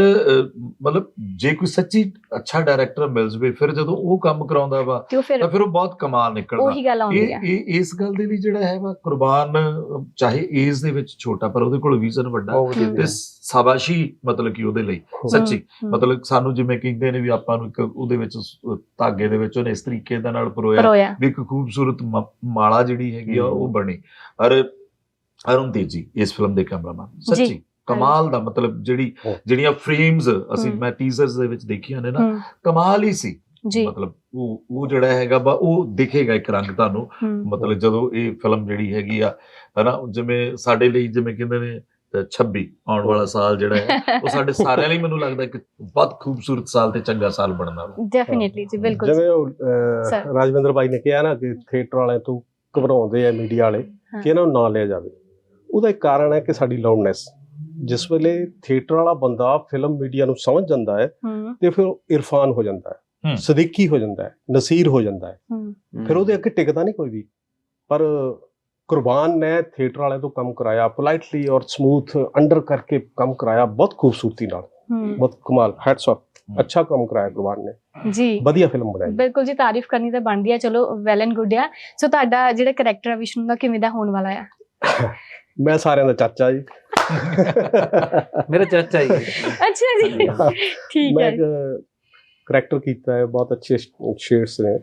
ਮਤਲਬ ਜੇ ਕੋਈ ਸੱਚੀ ਅੱਛਾ ਡਾਇਰੈਕਟਰ ਮਿਲ ਜਵੇ ਫਿਰ ਜਦੋਂ ਉਹ ਕੰਮ ਕਰਾਉਂਦਾ ਵਾ ਤੇ ਫਿਰ ਉਹ ਬਹੁਤ ਕਮਾਲ ਨਿਕਲਦਾ। ਉਹੀ ਗੱਲ ਆਉਂਦੀ ਇਹ ਆ। ਇਹ ਇਸ ਗੱਲ ਦੇ ਲਈ ਜਿਹੜਾ ਹੈ ਵਾ ਕੁਰਬਾਨ ਚਾਹੇ ਏਜ ਦੇ ਵਿੱਚ ਛੋਟਾ ਪਰ ਉਹਦੇ ਕੋਲ ਵਿਜ਼ਨ ਵੱਡਾ। ਤੇ ਸ਼ਾਬਾਸ਼ੀ ਮਤਲਬ ਕਿ ਉਹਦੇ ਲਈ ਸੱਚੀ। ਮਤਲਬ ਸਾਨੂੰ ਜਿਵੇਂ ਕਹਿੰਦੇ ਨੇ ਵੀ ਆਪਾਂ ਨੂੰ ਇੱਕ ਉਹਦੇ ਵਿੱਚ ਧਾਗੇ ਦੇ ਵਿੱਚ ਉਹਨੇ ਇਸ ਤਰੀਕੇ ਦੇ ਨਾਲ ਪਰੋਇਆ। ਵੀ ਇੱਕ ਖੂਬਸੂਰਤ ਮਾਲਾ ਜਿਹੜੀ ਹੈਗੀ ਆ ਉਹ ਬਣੀ। ਅਰ ਅਰੁਣਦੀਪ ਜੀ ਇਸ ਫਿਲਮ ਦੇ ਕੈਮਰਾਮੈਨ। ਸੱਚੀ। ਕਮਾਲ ਦਾ ਮਤਲਬ ਜਿਹੜੀ ਹਾਂ। ਜਿਹੜੀਆਂ ਫਰੇਮਸ ਅਸੀਂ। ਮੈਂ ਟੀਜ਼ਰਸ ਦੇ ਵਿੱਚ ਦੇਖੀਆਂ ਨੇ ਨਾ ਹੂੰ। ਕਮਾਲ ਹੀ ਸੀ। ਜੀ। ਮਤਲਬ ਉਹ ਉਹ ਜਿਹੜਾ ਹੈਗਾ ਬਾ ਉਹ ਦਿਖੇਗਾ ਇੱਕ ਰੰਗ ਤੁਹਾਨੂੰ। ਹੂੰ। ਮਤਲਬ ਜਦੋਂ ਇਹ ਫਿਲਮ ਜਿਹੜੀ ਹੈਗੀ ਆ ਹਨਾ ਜਿਵੇਂ ਸਾਡੇ ਲਈ ਜਿਵੇਂ ਕਹਿੰਦੇ ਨੇ ਅਹ 26 ਆਉਣ ਵਾਲਾ ਸਾਲ ਜਿਹੜਾ ਹੈ ਉਹ ਸਾਡੇ ਸਾਰਿਆਂ ਲਈ ਮੈਨੂੰ ਲੱਗਦਾ ਕਿ ਬਹੁਤ ਖੂਬਸੂਰਤ ਸਾਲ ਤੇ ਚੰਗਾ ਸਾਲ ਬਣਨਾ ਵਾ। ਡੈਫੀਨਿਟਲੀ ਜੀ ਬਿਲਕੁਲ ਜਿਵੇਂ ਉਹ. ਰਾਜਵਿੰਦਰ ਬਾਈ ਨੇ ਕਿਹਾ ਨਾ ਕਿ ਥੀਏਟਰ ਵਾਲਿਆਂ ਤੋਂ ਘਬਰਾਉਂਦੇ ਆ ਮੀਡੀਆ ਵਾਲੇ ਹਾਂ। ਕਿ ਇਹਨਾਂ ਨੂੰ ਨਾ ਲਿਆ ਜਾਵੇ। ਉਹਦਾ ਇੱਕ ਕਾਰਨ ਹੈ ਕਿ ਸਾਡੀ ਲਾਊਡਨੈਸ ਜਿਸ ਵੇਲੇ ਥੀਏਟਰ ਵਾਲਾ ਬੰਦਾ ਫਿਲਮ ਮੀਡੀਆ ਨੂੰ ਸਮਝ ਜਾਂਦਾ ਹੈ ਤੇ ਫਿਰ ਇਰਫਾਨ ਹੋ ਜਾਂਦਾ ਹੈ। ਸਦੀਕੀ ਹੋ ਜਾਂਦਾ ਹੈ ਨਸੀਰ ਹੋ ਜਾਂਦਾ ਹੈ। ਫਿਰ ਉਹਦੇ ਅੱਗੇ ਟਿਕਦਾ ਨਹੀਂ ਕੋਈ ਵੀ। ਪਰ ਕੁਰਬਾਨ ਨੇ ਥੀਏਟਰ ਵਾਲਿਆਂ ਤੋਂ ਕੰਮ ਕਰਾਇਆ ਪੋਲਾਈਟਲੀ ਔਰ ਸਮੂਥ ਅੰਡਰ ਕਰਕੇ ਕੰਮ ਕਰਾਇਆ ਬਹੁਤ ਖੂਬਸੂਰਤੀ ਨਾਲ। ਬਹੁਤ ਕਮਾਲ ਹੈਟਸ ਆਫ ਅੱਛਾ ਕੰਮ ਕਰਾਇਆ ਕੁਰਬਾਨ ਨੇ। ਜੀ। ਵਧੀਆ ਫਿਲਮ ਬਣਾਈ। ਬਿਲਕੁਲ ਜੀ ਤਾਰੀਫ ਕਰਨੀ ਤਾਂ ਬਣਦੀ ਆ। ਚਲੋ ਵੈਲ ਐਂਡ ਗੁੱਡ ਆ। ਸੋ ਤੁਹਾਡਾ ਜਿਹੜਾ ਕਰੈਕਟਰ ਆ ਵਿਸ਼ਨੂੰ ਦਾ ਕਿਵੇਂ ਦਾ ਹੋਣ ਵਾਲਾ ਆ? ਮੈਂ ਸਾਰਿਆਂ ਦਾ ਚਾਚਾ ਜੀ। ਮੇਰਾ ਚਾਚਾ ਹੀ ਹੈ। ਅੱਛਾ ਜੀ ਠੀਕ ਮੈਂ ਹੈ ਇੱਕ ਕਰੈਕਟਰ ਕੀਤਾ ਹੈ ਬਹੁਤ ਅੱਛੇ ਸ਼ੇਡਸ ਨੇ।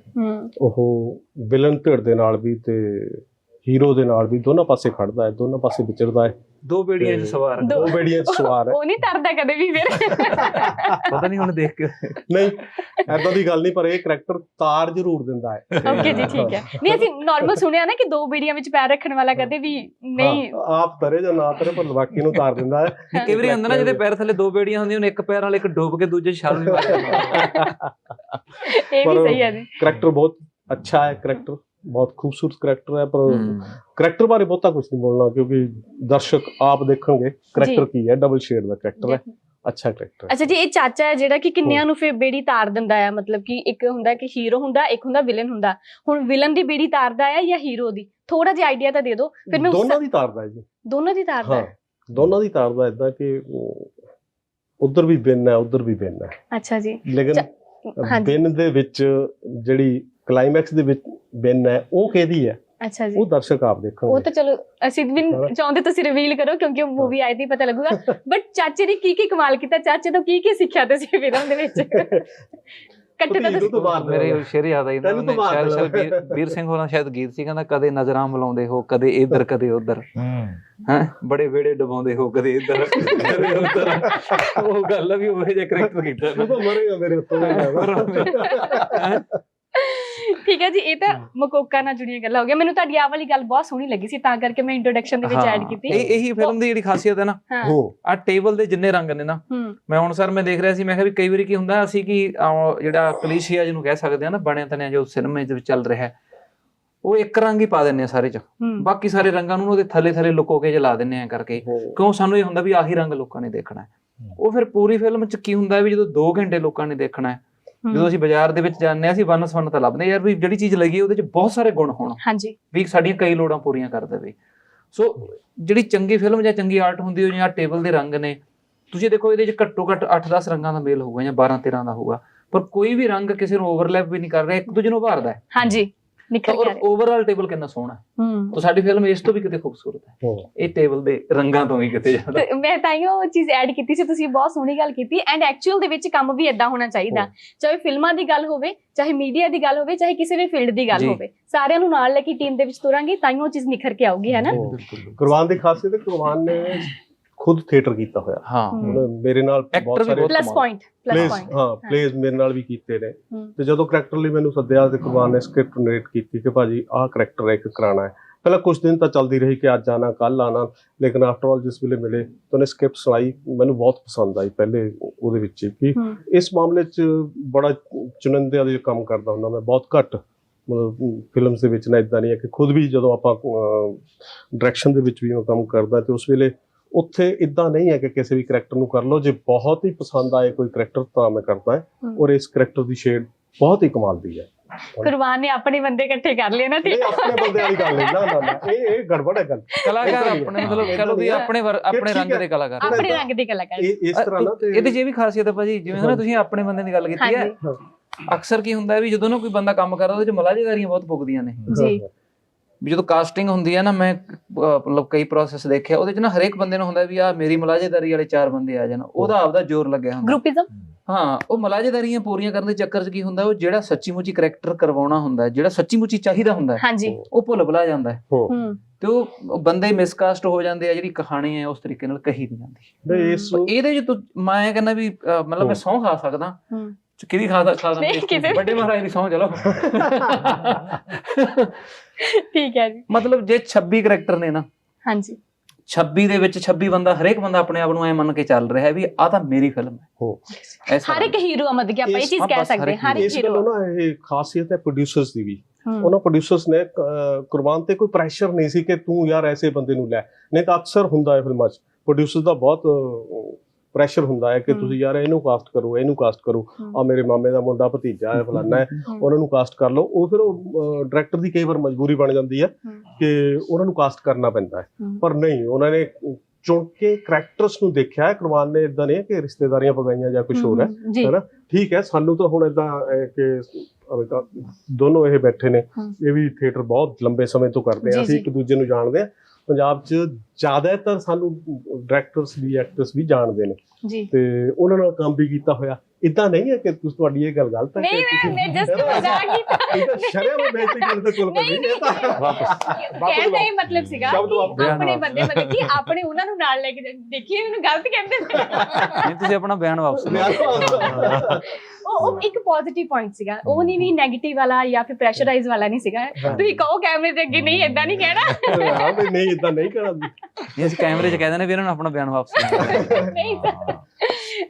ਉਹ ਵਿਲਨ ਧਿਰ ਦੇ ਨਾਲ ਵੀ ਤੇ ਹੀਰੋ ਦੇ ਨਾਲ ਵੀ ਦੋਨਾਂ ਪਾਸੇ ਖੜਦਾ ਹੈ ਦੋਨਾਂ ਪਾਸੇ ਵਿਚਰਦਾ ਹੈ। ਦੋ ਬੇੜੀਆਂ 'ਚ ਸਵਾਰ ਦੋ- ਬੇੜੀਆਂ 'ਚ ਸਵਾਰ ਹੈ ਉਹ ਨਹੀਂ ਤਰਦਾ ਕਦੇ ਵੀ ਫਿਰ। ਪਤਾ ਨਹੀਂ ਹੁਣ ਦੇਖ ਕੇ। ਨਹੀਂ ਐਦਾਂ ਦੀ ਗੱਲ ਨਹੀਂ ਪਰ ਇਹ ਕਰੈਕਟਰ ਤਾਰ ਜ਼ਰੂਰ ਦਿੰਦਾ ਹੈ। ਓਕੇ ਜੀ ਠੀਕ ਹੈ। ਨਹੀਂ ਅਸੀਂ ਨਾਰਮਲ ਸੁਣਿਆ ਨਾ ਕਿ ਦੋ ਬੀੜੀਆਂ ਵਿੱਚ ਪੈਰ ਰੱਖਣ ਵਾਲਾ ਕਦੇ ਵੀ ਨਹੀਂ। ਆਪ ਤਰੇ ਜਾਂ ਨਾ ਤਰੇ ਪਰ ਬਾਕੀ ਨੂੰ ਤਾਰ ਦਿੰਦਾ ਹੈ। ਕਈ ਵਾਰੀ ਹੁੰਦਾ ਨਾ ਜਿਹਦੇ ਪੈਰ ਥੱਲੇ ਦੋ ਬੇੜੀਆਂ ਹੁੰਦੀਆਂ ਨੇ ਇੱਕ ਪੈਰ ਨਾਲ ਇੱਕ ਡੁੱਬ ਕੇ ਦੂਜੇ ਛਾਲ ਵੀ ਮਾਰ ਇਹ ਵੀ ਸਹੀ ਹੈ ਜੀ। ਕਰੈਕਟਰ ਬਹੁਤ ਅੱਛਾ ਹੈ ਕਰੈਕਟਰ ਬਹੁਤ ਖੂਬਸੂਰਤ ਕਰੈਕਟਰ ਹੈ ਪਰ ਕਰੈਕਟਰ ਬਾਰੇ ਬਹੁਤਾ ਕੁਝ ਨਹੀਂ ਬੋਲਣਾ ਕਿਉਂਕਿ ਦਰਸ਼ਕ ਆਪ ਦੇਖਣਗੇ ਕਰੈਕਟਰ ਕੀ ਹੈ ਡਬਲ ਸ਼ੇਡ ਦਾ ਕਰੈਕਟਰ ਹੈ ਅੱਛਾ ਕਰੈਕਟਰ ਹੈ। ਅੱਛਾ ਜੀ ਇਹ ਚਾਚਾ ਹੈ ਜਿਹੜਾ ਕਿ ਕਿੰਨਿਆਂ ਨੂੰ ਫਿਰ ਬੇੜੀ ਤਾਰ ਦਿੰਦਾ ਹੈ ਮਤਲਬ ਕਿ ਇੱਕ ਹੁੰਦਾ ਕਿ ਹੀਰੋ ਹੁੰਦਾ ਇੱਕ ਹੁੰਦਾ ਵਿਲਨ ਹੁੰਦਾ। ਹੁਣ ਵਿਲਨ ਦੀ ਬੇੜੀ ਤਾਰਦਾ ਹੈ ਜਾਂ ਹੀਰੋ ਦੀ? ਥੋੜਾ ਜਿਹਾ ਆਈਡੀਆ ਤਾਂ ਦੇ ਦਿਓ ਫਿਰ ਮੈਂ ਉਸ ਦੋਨਾਂ ਦੀ ਤਾਰਦਾ ਹੈ ਜੀ। ਦੋਨੋਂ ਦੀ ਤਾਰਦਾ ਹਾਂ ਹੈ? ਦੋਨਾਂ ਦੀ ਤਾਰਦਾ ਇਦਾਂ ਕਿ ਉਧਰ ਵੀ ਬਿਨ ਹੈ ਉਧਰ ਵੀ ਬਿਨ ਹੈ। ਅੱਛਾ ਜੀ। ਲੇਕਿਨ ਬਿਨ ਦੇ ਵਿੱਚ ਜਿਹੜੀ ਕਲਾਈਮੈਕਸ ਦੇ ਵਿੱਚ ਬਿਨ ਹੈ ਉਹ ਕਿਹਦੀ ਹੈ? ਅੱਛਾ ਜੀ। ਉਹ ਦਰਸ਼ਕ ਆਪ ਉਹ ਦੇਖਣਗੇ ਤਾਂ ਚਲੋ ਅਸੀਂ ਵੀ। ਚਾਹੁੰਦੇ ਤੁਸੀਂ ਰਿਵੀਲ ਕਰੋ ਕਿਉਂਕਿ ਉਹ ਮੂਵੀ ਆਈ ਤੇ ਪਤਾ ਲੱਗੂਗਾ। ਬਟ ਚਾਚੇ ਨੇ ਕੀ ਕੀ ਕਮਾਲ ਕੀਤਾ? ਚਾਚੇ ਤੋਂ ਕੀ ਕੀ ਸਿੱਖਿਆ ਤੁਸੀਂ ਫਿਲਮ ਦੇ ਵਿੱਚ? ਕੱਟੇ ਤਾਂ ਤੋਂ ਬਾਹਰ ਮੇਰੇ ਉਹ ਸ਼ੇਰ ਯਾਦ ਆਈ ਨਾ ਤੈਨੂੰ ਤਾਂ ਉਹਨੇ। ਸ਼ਾਇਦ ਸ਼ਾਇਦ ਵੀਰ- ਸਿੰਘ ਹੋਰਾਂ ਸ਼ਾਇਦ ਗੀਤ ਸੀ ਕਹਿੰਦਾ ਕਦੇ ਨਜ਼ਰਾਂ ਮਿਲਾਉਂਦੇ ਹੋ ਕਦੇ ਇੱਧਰ ਕਦੇ ਉੱਧਰ। ਹੂੰ। ਹੈ? ਬੜੇ ਵੇੜੇ ਡਬਾਉਂਦੇ ਹੋ ਕਦੇ ਇੱਧਰ ਕਦੇ ਉੱਧਰ। ਉਹ ਗੱਲ ਵੀ ਉਹ ਜਿਹਾ ਕਰੈਕਟਰ ਕੀਤਾ। ਉਹ ਤਾਂ ਮਰੇਗਾ ਮੇਰੇ ਉੱਤੋਂ ਹੈਂ? ਠੀਕ ਹੈ ਜੀ ਇਹ ਤਾਂ ਮਕੋਕਾ ਨਾਲ ਜੁੜੀਆਂ ਗੱਲਾਂ ਹੋ ਗਿਆ ਮੈਨੂੰ ਤੁਹਾਡੀ ਆਹ ਵਾਲੀ ਗੱਲ ਬਹੁਤ ਸੋਹਣੀ ਲੱਗੀ ਸੀ ਤਾਂ ਕਰਕੇ ਮੈਂ ਇੰਟਰੋਡਕਸ਼ਨ ਦੇ ਵਿੱਚ ਐਡ ਹਾਂ, ਕੀਤੀ। ਇਹ ਇਹੀ ਫਿਲਮ ਦੀ ਜਿਹੜੀ ਖਾਸੀਅਤ ਹੈ ਨਾ ਹਾਂ। ਹੋ। ਆ ਟੇਬਲ ਦੇ ਜਿੰਨੇ ਰੰਗ ਨੇ ਨਾ ਮੈਂ ਹੁਣ ਸਰ ਮੈਂ ਦੇਖ ਰਿਹਾ ਸੀ ਮੈਂ ਕਿਹਾ ਵੀ ਕਈ ਵਾਰੀ ਕੀ ਹੁੰਦਾ ਅਸੀਂ ਕੀ ਜਿਹੜਾ ਕਲੀਸ਼ੀਆ ਜਿਹਨੂੰ ਕਹਿ ਸਕਦੇ ਆ ਨਾ ਬਣਿਆ ਤਨਿਆ ਜੋ ਸਿਨੇਮੇ ਦੇ ਵਿੱਚ ਚੱਲ ਰਿਹਾ ਹੈ ਉਹ ਇੱਕ ਰੰਗ ਹੀ ਪਾ ਦਿੰਨੇ ਆ ਸਾਰੇ ਚ। ਬਾਕੀ ਸਾਰੇ ਰੰਗਾਂ ਨੂੰ ਉਹਦੇ ਥੱਲੇ ਥੱਲੇ ਲੁਕੋ ਕੇ ਜਲਾ ਦਿੰਨੇ ਆ ਕਰਕੇ। ਕਿਉਂ ਸਾਨੂੰ ਇਹ ਹੁੰਦਾ ਵੀ ਆਹੀ ਰੰਗ ਲੋਕਾਂ ਨੇ ਦੇਖਣਾ ਹੈ। ਉਹ ਫਿਰ ਪੂਰੀ ਫਿਲਮ ਚ ਕੀ ਹੁੰਦਾ ਵੀ ਜਦੋਂ 2 ਘੰਟੇ ਲੋਕਾਂ ਨੇ ਦੇਖਣਾ ਹੂੰ। ਜਦੋਂ ਅਸੀਂ ਬਾਜ਼ਾਰ ਦੇ ਵਿੱਚ ਜਾਂਦੇ ਹਾਂ ਅਸੀਂ ਵਨ ਸਵਨ ਤਾਂ ਲੱਭਦੇ ਯਾਰ ਵੀ ਜਿਹੜੀ ਚੀਜ਼ ਲੱਗੀ ਉਹਦੇ ਚ ਬਹੁਤ ਸਾਰੇ ਗੁਣ ਹੋਣ। ਹਾਂਜੀ। ਵੀ ਸਾਡੀਆਂ ਕਈ ਲੋੜਾਂ ਪੂਰੀਆਂ ਕਰ ਦੇਵੇ। ਸੋ ਜਿਹੜੀ ਚੰਗੀ ਫਿਲਮ ਜਾਂ ਚੰਗੀ ਆਰਟ ਹੁੰਦੀ ਹੋ ਜਾਂ ਟੇਬਲ ਦੇ ਰੰਗ ਨੇ ਤੁਸੀਂ ਦੇਖੋ ਇਹਦੇ ਚ ਘੱਟੋ ਘੱਟ 8-10 ਰੰਗਾਂ ਦਾ ਮੇਲ ਹੋਊਗਾ ਜਾਂ 12-13 ਦਾ ਹੋਊਗਾ। ਪਰ ਕੋਈ ਵੀ ਰੰਗ ਕਿਸੇ ਨੂੰ ਓਵਰਲੈਪ ਵੀ ਨਹੀਂ ਕਰ ਰਿਹਾ ਇੱਕ ਦੂਜੇ ਨੂੰ ਉਭਾਰਦਾ ਹੈ। ਹਾਂਜੀ। ਨਿਕਲ ਔਰ ਕੇ ਆ ਰਿਹਾ ਓਵਰਆਲ ਟੇਬਲ ਕਿੰਨਾ ਸੋਹਣਾ ਹੈ। ਉਹ ਸਾਡੀ ਫਿਲਮ ਇਸ ਤੋਂ ਵੀ ਕਿਤੇ ਖੂਬਸੂਰਤ ਹੈ। ਇਹ ਟੇਬਲ ਦੇ ਰੰਗਾਂ ਤੋਂ ਵੀ ਕਿਤੇ ਜ਼ਿਆਦਾ। ਤੇ ਮੈਂ ਤਾਂ ਉਹ ਚੀਜ਼ ਐਡ ਕੀਤੀ ਸੀ ਤੁਸੀਂ ਬਹੁਤ ਸੋਹਣੀ ਗੱਲ ਕੀਤੀ। ਐਂਡ ਐਕਚੁਅਲ ਦੇ ਵਿੱਚ ਕੰਮ ਵੀ ਇਦਾਂ ਹੋਣਾ ਚਾਹੀਦਾ। ਚਾਹੇ ਫਿਲਮਾਂ ਦੀ ਗੱਲ ਹੋਵੇ ਚਾਹੇ ਮੀਡੀਆ ਦੀ ਗੱਲ ਹੋਵੇ ਚਾਹੇ ਕਿਸੇ ਵੀ ਫੀਲਡ ਦੀ ਗੱਲ। ਹੋਵੇ। ਸਾਰਿਆਂ ਨੂੰ ਨਾਲ ਲੈ ਕੇ ਟੀਮ ਦੇ ਵਿੱਚ ਤੁਰਾਂਗੇ ਤਾਂ ਹੀ ਉਹ ਚੀਜ਼ ਨਿਖਰ ਕੇ ਆਊਗੀ ਹੈ ਨਾ। ਕੁਰਬਾਨ ਦੀ ਖਾਸੀਅਤ ਹੈ ਕੁਰਬਾਨ ਨੇ ਖੁਦ ਥੀਏਟਰ ਕੀਤਾ ਹੋਇਆ। ਹਾਂ। ਮੇਰੇ ਨਾਲ ਬਹੁਤ ਸਾਰੇ ਪਲੱਸ ਪੁਆਇੰਟ ਪਲੱਸ ਪੁਆਇੰਟ ਹਾਂ ਪਲੇਸ ਮੇਰੇ ਨਾਲ ਵੀ ਕੀਤੇ ਨੇ। ਤੇ ਜਦੋਂ ਕਰੈਕਟਰ ਲਈ ਮੈਨੂੰ ਸੱਦਿਆ ਤੇ ਕੁਰਬਾਨ ਨੇ ਸਕ੍ਰਿਪਟ ਨਰੇਟ ਕੀਤੀ ਕਿ ਭਾਜੀ ਆਹ ਕਰੈਕਟਰ ਇੱਕ ਕਰਾਣਾ ਹੈ। ਪਹਿਲਾਂ ਕੁਝ ਦਿਨ ਤਾਂ ਚੱਲਦੀ ਰਹੀ ਕਿ ਅੱਜ ਆਣਾ ਕੱਲ ਆਣਾ ਲੇਕਿਨ ਆਫਟਰ ਆਲ ਜਿਸ ਵੇਲੇ ਮਿਲੇ ਤਾਂ ਉਹਨੇ ਸਕ੍ਰਿਪਟ ਸੁਣਾਈ ਮੈਨੂੰ ਬਹੁਤ ਪਸੰਦ ਆਈ ਪਹਿਲੇ ਉਹਦੇ ਵਿੱਚ ਕਿ ਇਸ ਮਾਮਲੇ 'ਚ ਬੜਾ ਚੁਣਿੰਦਿਆਂ ਦੇ ਕੰਮ ਕਰਦਾ ਹੁੰਦਾ ਮੈਂ ਬਹੁਤ ਘੱਟ ਮਤਲਬ ਫਿਲਮਸ ਦੇ ਵਿੱਚ ਨਾ ਇਦਾਂ ਨਹੀਂ ਹੈ ਕਿ ਖੁਦ ਵੀ ਜਦੋਂ ਆਪਾਂ ਡਾਇਰੈਕਸ਼ਨ ਦੇ ਵਿੱਚ ਵੀ ਮੈਂ ਕੰਮ ਕਰਦਾ ਤੇ ਉਸ ਵੇਲੇ ਉੱਥੇ ਇਦਾਂ ਨਹੀਂ ਹੈ ਕਿ ਕਿਸੇ ਵੀ ਕਰੈਕਟਰ ਨੂੰ ਕਰ ਲਓ ਜੇ ਬਹੁਤ ਹੀ ਪਸੰਦ ਆਏ ਕੋਈ ਕਰੈਕਟਰ ਤਾਂ ਮੈਂ ਕਰਦਾ ਹੈ। ਔਰ ਇਸ ਕਰੈਕਟਰ ਦੀ ਸ਼ੇਡ ਬਹੁਤ ਹੀ ਕਮਾਲ ਦੀ ਹੈ। ਕੁਰਬਾਨ ਨੇ ਆਪਣੇ ਬੰਦੇ ਇਕੱਠੇ ਕਰ ਲਏ ਨਾ ਤੇ। ਇਹ ਆਪਣੇ ਬੰਦੇ ਵਾਲੀ ਗੱਲ ਨਹੀਂ ਨਾ ਨਾ ਨਾ ਇਹ ਇਹ ਗੜਬੜ ਹੈ ਗੱਲ। ਕਲਾਕਾਰ ਆਪਣੇ। ਮਤਲਬ ਕਹ ਵੀ ਨਹੀਂ ਆਪਣੇ ਆਪਣੇ ਠੀਕ ਰੰਗ। ਦੇ ਕਲਾਕਾਰ। ਆਪਣੇ ਰੰਗ ਦੇ ਕਲਾਕਾਰ। ਇਸ ਤਰ੍ਹਾਂ ਨਾ ਤੇ ਇਹਦੇ ਇਹ ਵੀ ਖਾਸੀਅਤ ਹੈ ਭਾਜੀ ਜਿਵੇਂ ਨਾ ਤੁਸੀਂ ਆਪਣੇ ਬੰਦੇ ਦੀ ਗੱਲ ਕੀਤੀ ਹੈ। ਅਕਸਰ ਕੀ ਹੁੰਦਾ ਹੈ ਵੀ ਜਦੋਂ ਨਾ ਕੋਈ ਬੰਦਾ ਕੰਮ ਕਰਦਾ ਉਹਦੇ 'ਚ ਮਲਾਜੇਦਾਰੀਆਂ ਬਹੁਤ ਪੁੱਗਦੀਆਂ ਨੇ। ਜੀ। ਵੀ ਜਦੋਂ ਕਾਸਟਿੰਗ ਹੁੰਦੀ ਹੈ ਨਾ ਮੈਂ ਮਤਲਬ ਕਈ ਪ੍ਰੋਸੈਸ ਦੇਖਿਆ ਉਹਦੇ 'ਚ ਨਾ ਹਰੇਕ ਬੰਦੇ ਨੂੰ ਹੁੰਦਾ ਵੀ ਆ ਮੇਰੀ ਮਲਾਜੇਦਾਰੀ ਵਾਲੇ ਚਾਰ ਬੰਦੇ ਆ ਜਾਣ ਉਹਦਾ ਆਪਦਾ ਜ਼ੋਰ ਲੱਗਿਆ ਹੁੰਦਾ। ਗਰੁੱਪਿਜ਼ਮ ਹਾਂ ਉਹ ਮਲਾਜੇਦਾਰੀਆਂ ਪੂਰੀਆਂ ਕਰਨ ਦੇ ਚੱਕਰ 'ਚ ਕੀ ਹੁੰਦਾ ਉਹ ਜਿਹੜਾ ਸੱਚੀ ਮੁੱਚੀ ਕਰੈਕਟਰ ਕਰਵਾਉਣਾ ਹੁੰਦਾ ਜਿਹੜਾ ਸੱਚੀ ਮੁੱਚੀ ਚਾਹੀਦਾ ਹੁੰਦਾ ਉਹ ਭੁੱਲ ਭੁਲਾ ਜਾਂਦਾ। ਹੈ। ਤੇ ਉਹ ਬੰਦੇ ਮਿਸਕਾਸਟ ਹੋ ਜਾਂਦੇ ਆ ਜਿਹੜੀ ਕਹਾਣੀ ਹੈ ਉਸ ਤਰੀਕੇ ਨਾਲ ਕਹੀ ਨਹੀਂ ਜਾਂਦੀ। ਨਹੀਂ ਇਸ ਪਰ ਇਹਦੇ 'ਚ ਤੂੰ ਮੈਂ ਕਹਿੰਦਾ ਵੀ ਮਤਲਬ ਮੈਂ ਸਹੁੰ ਖਾ ਸਕਦਾ। ਹੂੰ। ਕਿਹਦੀ ਖਾ ਖਾ ਨਹੀਂ, ਸਕਦੇ ਕਿਸੇ- ਵੱਡੇ ਮਹਾਰਾਜ ਦੀ ਸਹੁੰ ਚਲੋ। ਠੀਕ ਹੈ ਜੀ। ਮਤਲਬ ਜੇ 26 ਕਰੈਕਟਰ ਨੇ ਨਾ ਹਾਂਜੀ। 26 ਦੇ ਵਿੱਚ 26 ਬੰਦਾ ਹਰੇਕ ਬੰਦਾ ਆਪਣੇ ਆਪ ਨੂੰ ਐ ਮੰਨ ਕੇ ਚੱਲ ਰਿਹਾ ਹੈ ਵੀ ਆ ਤਾਂ ਮੇਰੀ ਫਿਲਮ ਹੈ। ਹੋ। ਹਰ ਇੱਕ ਹੀਰੋ ਆ ਮਤਲਬ ਕਿ ਆਪਾਂ ਇਹ ਚੀਜ਼ ਕਹਿ ਸਕਦੇ ਹਰ ਇੱਕ ਹੀਰੋ ਨਾ ਇਹ ਖਾਸੀਅਤ ਹੈ ਪ੍ਰੋਡਿਊਸਰਸ ਦੀ ਵੀ। ਉਹਨਾਂ ਪ੍ਰੋਡਿਊਸਰਸ ਨੇ ਕੁਰਬਾਨ ਤੇ ਕੋਈ ਪ੍ਰੈਸ਼ਰ ਨਹੀਂ ਸੀ ਕਿ ਤੂੰ ਯਾਰ ਐਸੇ ਬੰਦੇ ਨੂੰ ਲੈ। ਨਹੀਂ ਤਾਂ ਅਕਸਰ ਹੁੰਦਾ ਹੈ ਫਿਲਮਾਂ 'ਚ। ਪ੍ਰੋਡਿਊਸਰ ਦਾ ਬਹੁਤ ਪ੍ਰੈਸ਼ਰ ਹੁੰਦਾ ਹੈ ਕਿ। ਤੁਸੀਂ ਯਾਰ ਇਹਨੂੰ ਕਾਸਟ ਕਰੋ ਇਹਨੂੰ ਕਾਸਟ ਕਰੋ। ਆ ਮੇਰੇ ਮਾਮੇ ਦਾ ਮੁੰਡਾ ਭਤੀਜਾ ਹੈ ਫਲਾਨਾ ਹੈ। ਉਹਨਾਂ ਨੂੰ ਕਾਸਟ ਕਰ ਲਓ ਉਹ ਫਿਰ ਉਹ ਡਾਇਰੈਕਟਰ ਦੀ ਕਈ ਵਾਰ ਮਜਬੂਰੀ ਬਣ ਜਾਂਦੀ ਹੈ। ਕਿ ਉਹਨਾਂ ਨੂੰ ਕਾਸਟ ਕਰਨਾ ਪੈਂਦਾ ਹੈ। ਪਰ ਨਹੀਂ ਉਹਨਾਂ ਨੇ ਚੁਣ ਕੇ ਕਰੈਕਟਰਸ ਨੂੰ ਦੇਖਿਆ ਹੈ ਕੁਰਬਾਨ ਨੇ ਇਦਾਂ ਨਹੀਂ ਕਿ ਰਿਸ਼ਤੇਦਾਰੀਆਂ ਪਗਾਈਆਂ ਜਾਂ ਕੁਝ ਹੋਰ ਹੈ ਹਮ, ਜੀ ਹੈ ਨਾ? ਠੀਕ ਹੈ ਸਾਨੂੰ ਤਾਂ ਹੁਣ ਇਦਾਂ ਕਿ ਦੋਨੋਂ ਇਹ ਬੈਠੇ ਨੇ। ਇਹ ਵੀ ਥੀਏਟਰ ਬਹੁਤ ਲੰਬੇ ਸਮੇਂ ਤੋਂ ਕਰਦੇ ਆ ਅਸੀਂ। ਇੱਕ ਦੂਜੇ ਨੂੰ ਜਾਣਦੇ ਆ ਪੰਜਾਬ 'ਚ ਜ਼ਿਆਦਾਤਰ ਸਾਨੂੰ ਡਾਇਰੈਕਟਰਸ ਵੀ ਐਕਟਰਸ ਵੀ ਜਾਣਦੇ ਨੇ। ਜੀ। ਤੇ ਉਹਨਾਂ ਨਾਲ ਕੰਮ ਵੀ ਕੀਤਾ ਹੋਇਆ। ਇਦਾਂ ਨਹੀਂ ਹੈ ਕਿ ਤੁਸੀਂ ਤੁਹਾਡੀ ਇਹ ਗੱਲ ਗਲਤ ਹੈ ਨਹੀਂ ਮੈਂ ਮੈਂ ਜਸਟ ਮਜ਼ਾਕ ਕੀਤਾ ਇਹ ਤਾਂ ਬੇਇੱਜ਼ਤੀ ਕਰਨ ਦੇ ਕੋਲ ਨਹੀਂ, ਇਹ ਤਾਂ ਵਾਪਸ ਕਹਿਣ ਦਾ ਇਹ ਮਤਲਬ ਸੀਗਾ ਆਪਣੇ ਬੰਦੇ ਮਤਲਬ ਕਿ ਆਪਣੇ ਉਹਨਾਂ ਨੂੰ ਨਾਲ ਲੈ ਕੇ ਦੇਖੀਏ ਮੈਨੂੰ ਗਲਤ ਕਹਿੰਦੇ ਨਹੀਂ ਤੁਸੀਂ ਆਪਣਾ ਬਿਆਨ ਵਾਪਸ ਲਓ। ਉਹ ਇੱਕ ਪੋਜ਼ਿਟਿਵ ਪੁਆਇੰਟ ਸੀਗਾ। ਉਹ ਨਹੀਂ ਵੀ 네ਗੇਟਿਵ ਵਾਲਾ ਜਾਂ ਫਿਰ ਪ੍ਰੈਸ਼ਰਾਈਜ਼ ਵਾਲਾ ਨਹੀਂ ਸੀਗਾ। ਤੁਸੀਂ ਕਹੋ ਕੈਮਰੇ ਦੇ ਅੱਗੇ ਨਹੀਂ ਇਦਾਂ ਨਹੀਂ ਕਹਿਣਾ। ਹਾਂ ਵੀ ਨਹੀਂ ਇਦਾਂ ਨਹੀਂ ਕਹਿਣਾ ਜੇ। ਅਸੀਂ ਕੈਮਰੇ 'ਚ ਕਹਿੰਦੇ ਨੇ ਵੀ ਇਹਨਾਂ ਨੂੰ ਆਪਣਾ ਬਿਆਨ ਵਾਪਸ ਨਹੀਂ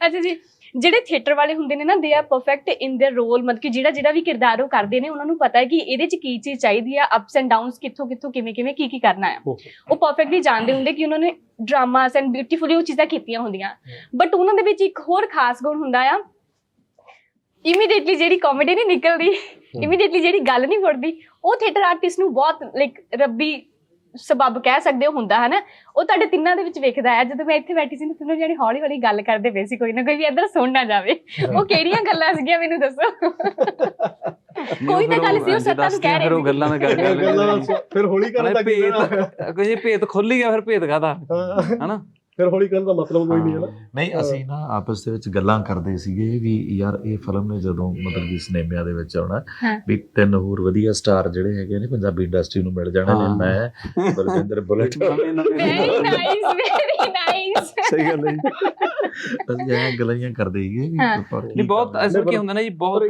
ਅੱਛਾ ਜੀ ਜਿਹੜੇ ਥੀਏਟਰ ਵਾਲੇ ਹੁੰਦੇ ਨੇ ਨਾ ਦੇ ਆ ਪਰਫੈਕਟ ਇਨ देयर ਰੋਲ ਮਤਲਬ ਕਿ ਜਿਹੜਾ ਜਿਹੜਾ ਵੀ ਕਿਰਦਾਰ ਉਹ ਕਰਦੇ ਨੇ ਉਹਨਾਂ ਨੂੰ ਪਤਾ ਹੈ ਕਿ ਇਹਦੇ ਚ ਕੀ ਚੀਜ਼ ਚਾਹੀਦੀ ਆ ਅਪਸ ਐਂਡ ਡਾਊਨਸ ਕਿੱਥੋਂ ਕਿੱਥੋਂ ਕਿਵੇਂ ਕਿਵੇਂ ਕੀ ਕੀ ਕਰਨਾ ਆ। ਉਹ ਪਰਫੈਕਟਲੀ ਜਾਣਦੇ ਹੁੰਦੇ ਕਿ ਉਹਨਾਂ ਨੇ ਡਰਾਮਾਸ ਐਂਡ ਬਿਊਟੀਫੁਲੀ ਉਹ ਚੀਜ਼ਾਂ ਕੀਤੀਆਂ ਹੁੰਦੀਆਂ। ਬਟ ਉਹਨਾਂ ਦੇ ਵਿੱਚ ਇੱਕ ਹੋਰ ਖਾਸ ਗੁਣ ਹੁੰਦਾ ਆ ਇਮੀਡੀਏਟਲੀ ਜਿਹੜੀ ਕਾਮੇਡੀ ਨਹੀਂ ਨਿਕਲਦੀ ਇਮੀਡੀਏਟਲੀ ਜਿਹੜੀ ਗੱਲ ਨਹੀਂ ਫੁੱਟਦੀ ਉਹ ਥੀਏਟਰ ਆਰਟਿਸਟ ਨੂੰ ਬਹੁਤ ਲਾਈਕ ਰੱਬੀ ਸਬਬ ਕਹਿ ਸਕਦੇ ਹੋ ਹੁੰਦਾ ਹੈ ਨਾ ਉਹ ਤੁਹਾਡੇ ਤਿੰਨਾਂ ਦੇ ਵਿੱਚ ਵੇਖਦਾ ਹੈ। ਜਦੋਂ ਮੈਂ ਇੱਥੇ ਬੈਠੀ ਸੀ ਨਾ ਤਿੰਨੋਂ ਜਿਹੜੀ ਹੌਲੀ ਹੌਲੀ ਗੱਲ ਕਰਦੇ ਪਏ ਸੀ ਕੋਈ ਨਾ ਕੋਈ ਵੀ ਇੱਧਰ ਸੁਣ ਨਾ ਜਾਵੇ। ਉਹ ਕਿਹੜੀਆਂ ਗੱਲਾਂ ਸੀਗੀਆਂ ਮੈਨੂੰ ਦੱਸੋ? ਕੋਈ ਤਾਂ ਗੱਲ ਸੀ ਉਹ ਸੱਤਾਂ ਨੂੰ ਕਹਿ ਰਹੀ ਗੱਲਾਂ ਮੈਂ ਕਰਦਾ ਫਿਰ ਹੌਲੀ ਕਰਨ ਦਾ ਕੀ? ਭੇਤ ਕੋਈ ਜੇ ਭੇਤ ਖੁੱਲ ਹੀ ਗਿਆ ਫਿਰ ਭੇਤ ਕਾਦਾ ਹਾਂ, ਹਨਾ? ਫਿਰ ਹੌਲੀ ਕਰਨ ਦਾ ਮਤਲਬ ਕੋਈ ਨਹੀਂ ਹੈ ਨਾ। ਨਹੀਂ ਅਸੀਂ ਨਾ ਆਪਸ ਦੇ ਵਿੱਚ ਗੱਲਾਂ ਕਰਦੇ ਸੀਗੇ ਵੀ ਯਾਰ ਇਹ ਫਿਲਮ ਨੇ ਜਦੋਂ ਮਤਲਬ ਕਿ ਸਿਨੇਮਿਆਂ ਦੇ ਵਿੱਚ ਆਉਣਾ। ਵੀ ਤਿੰਨ ਹੋਰ ਵਧੀਆ ਸਟਾਰ ਜਿਹੜੇ ਹੈਗੇ ਨੇ ਪੰਜਾਬੀ ਇੰਡਸਟਰੀ ਨੂੰ ਮਿਲ ਜਾਣੇ ਨੇ। ਮੈਂ Baljinder Bullet. Very nice very nice ਸਹੀ ਗੱਲ ਹੈ ਅਸੀਂ ਐਂ ਗੱਲਾਂ ਕਰਦੇ ਸੀਗੇ ਨਹੀਂ ਬਹੁਤ। ਅਸਲ ਕੀ ਹੁੰਦਾ ਨਾ ਜੀ ਬਹੁਤ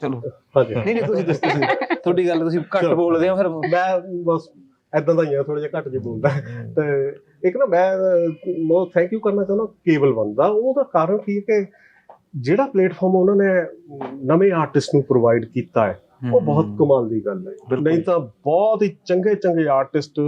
ਚਲੋ। ਨਹੀਂ ਨਹੀਂ ਤੁਸੀਂ ਦੱਸੋ ਤੁਸੀਂ। ਤੁਹਾਡੀ ਗੱਲ ਤੁਸੀਂ ਘੱਟ। ਬੋਲਦੇ ਹੋ ਫਿਰ। ਮੈਂ ਬਸ ਐਦਾਂ ਦਾ ਹੀ ਆ ਥੋੜਾ ਜਿਹਾ ਘੱਟ ਜਿਹਾ ਬੋਲਦਾ। ਤੇ ਇੱਕ ਨਾ ਮੈਂ ਮੈਂ ਥੈਂਕ ਯੂ ਕਰਨਾ ਚਾਹੁੰਦਾ ਕੇਬਲ ਵਨ ਦਾ। ਉਹਦਾ ਕਾਰਨ ਕੀ ਹੈ ਕਿ ਜਿਹੜਾ ਪਲੇਟਫਾਰਮ ਉਹਨਾਂ ਨੇ ਨਵੇਂ ਆਰਟਿਸਟ ਨੂੰ ਪ੍ਰੋਵਾਈਡ ਕੀਤਾ ਹੈ ਉਹ ਬਹੁਤ ਕਮਾਲ ਦੀ ਗੱਲ ਹੈ। ਨਹੀਂ ਤਾਂ ਬਹੁਤ ਹੀ ਚੰਗੇ ਚੰਗੇ ਆਰਟਿਸਟ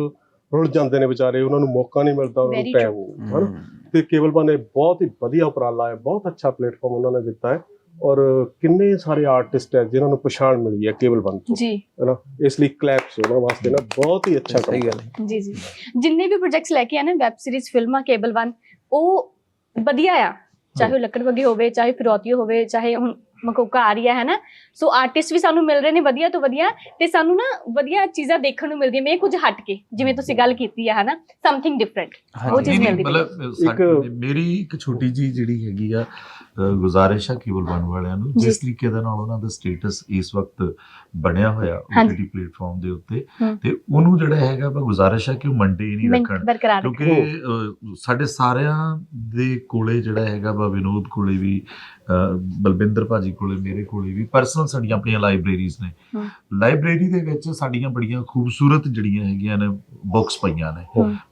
ਰੁੱਲ ਜਾਂਦੇ ਨੇ ਵਿਚਾਰੇ ਉਹਨਾਂ ਨੂੰ ਮੌਕਾ ਨਹੀਂ ਮਿਲਦਾ ਉਹਨਾਂ ਨੂੰ ਟਾਈਮ ਹਨਾ। ਤੇ ਕੇਬਲ ਵਨ ਨੇ ਬਹੁਤ ਹੀ ਵਧੀਆ ਉਪਰਾਲਾ ਹੈ ਬਹੁਤ ਅੱਛਾ ਪਲੇਟਫਾਰਮ ਉਹਨਾਂ ਨੇ ਦਿੱਤਾ ਹੈ। ਔਰ ਕਿੰਨੇ ਸਾਰੇ ਆਰਟਿਸਟ ਹੈ ਜਿਨ੍ਹਾਂ ਨੂੰ ਪਛਾਣ ਮਿਲੀ ਹੈ ਕੇਬਲ ਵਨ ਤੋਂ ਜੀ। ਹੈਨਾ ਇਸ ਲਈ ਕਲੈਪਸ ਉਹਨਾਂ ਵਾਸਤੇ ਨਾ ਬਹੁਤ ਹੀ ਅੱਛਾ ਕੰਮ ਗੱਲ ਹੈ। ਜੀ ਜੀ। ਜਿੰਨੇ ਵੀ ਪ੍ਰੋਜੈਕਟਸ ਲੈ ਕੇ ਆਏ ਨੇ ਵੈਬ ਸੀਰੀਜ਼ ਫਿਲਮਾਂ ਕੇਬਲ ਵਨ ਉਹ ਵਧੀਆ ਆ। ਚਾਹੇ ਲੱਕੜ ਵਗੇ ਹੋਵੇ ਚਾਹੇ ਫਿਰੌਤੀ ਹੋਵੇ ਚਾਹੇ ਹੁਣ ਮਕੋਕਾ ਆ ਰਹੀ ਹੈ ਹੈ ਨਾ? ਸੋ ਆਰਟਿਸਟ ਵੀ ਸਾਨੂੰ ਮਿਲ ਰਹੇ ਨੇ ਵਧੀਆ ਤੋਂ ਵਧੀਆ ਤੇ ਸਾਨੂੰ ਨਾ ਵਧੀਆ ਚੀਜ਼ਾਂ ਦੇਖਣ ਨੂੰ ਮਿਲਦੀਆਂ ਮੈਂ ਕੁਝ ਹਟ ਕੇ ਜਿਵੇਂ ਤੁਸੀਂ ਗੱਲ ਕੀਤੀ ਹੈ ਹੈ ਨਾ ਸਮਥਿੰਗ ਡਿਫਰੈਂਟ ਉਹ ਚੀਜ਼ ਮਿਲਦੀ। ਮਤਲਬ ਮੇਰੀ ਇੱਕ ਛੋਟੀ ਜੀ ਜਿਹੜੀ ਹੈਗੀ ਆ ਗੁਜ਼ਾਰਿਸ਼ ਆ ਕੇਵਲ ਵਨ ਵਾਲਿਆਂ ਨੂੰ। ਜਿਸ ਤਰੀਕੇ ਦੇ ਨਾਲ ਉਹਨਾਂ ਦਾ ਸਟੇਟਸ ਇਸ ਵਕਤ ਬਣਿਆ ਹੋਇਆ। OTT ਪਲੇਟਫਾਰਮ ਦੇ ਉੱਤੇ। ਤੇ ਉਹਨੂੰ ਜਿਹੜਾ ਹੈਗਾ ਵਾ ਗੁਜ਼ਾਰਿਸ਼ ਆ ਕਿ ਉਹ ਮੰਡੇ ਨਹੀਂ ਰੱਖਣ। ਕਿਉਂਕਿ ਸਾਡੇ ਸਾਰਿਆਂ ਦੇ ਕੋਲੇ ਜਿਹੜਾ ਹੈਗਾ ਵਾ ਵਿਨੋਦ ਕੋਲੇ ਵੀ ਅ, ਬਲਵਿੰਦਰ ਭਾਜੀ ਕੋਲੇ ਮੇਰੇ ਕੋਲੇ ਵੀ ਪਰਸਨਲ ਸਾਡੀਆਂ ਆਪਣੀਆਂ ਲਾਇਬ੍ਰੇਰੀਜ਼ ਨੇ। ਲਾਇਬ੍ਰੇਰੀ ਦੇ ਵਿੱਚ ਸਾਡੀਆਂ ਬੜੀਆਂ ਖੂਬਸੂਰਤ ਜਿਹੜੀਆਂ ਹੈਗੀਆਂ ਨੇ ਬੁੱਕਸ ਪਈਆਂ ਨੇ।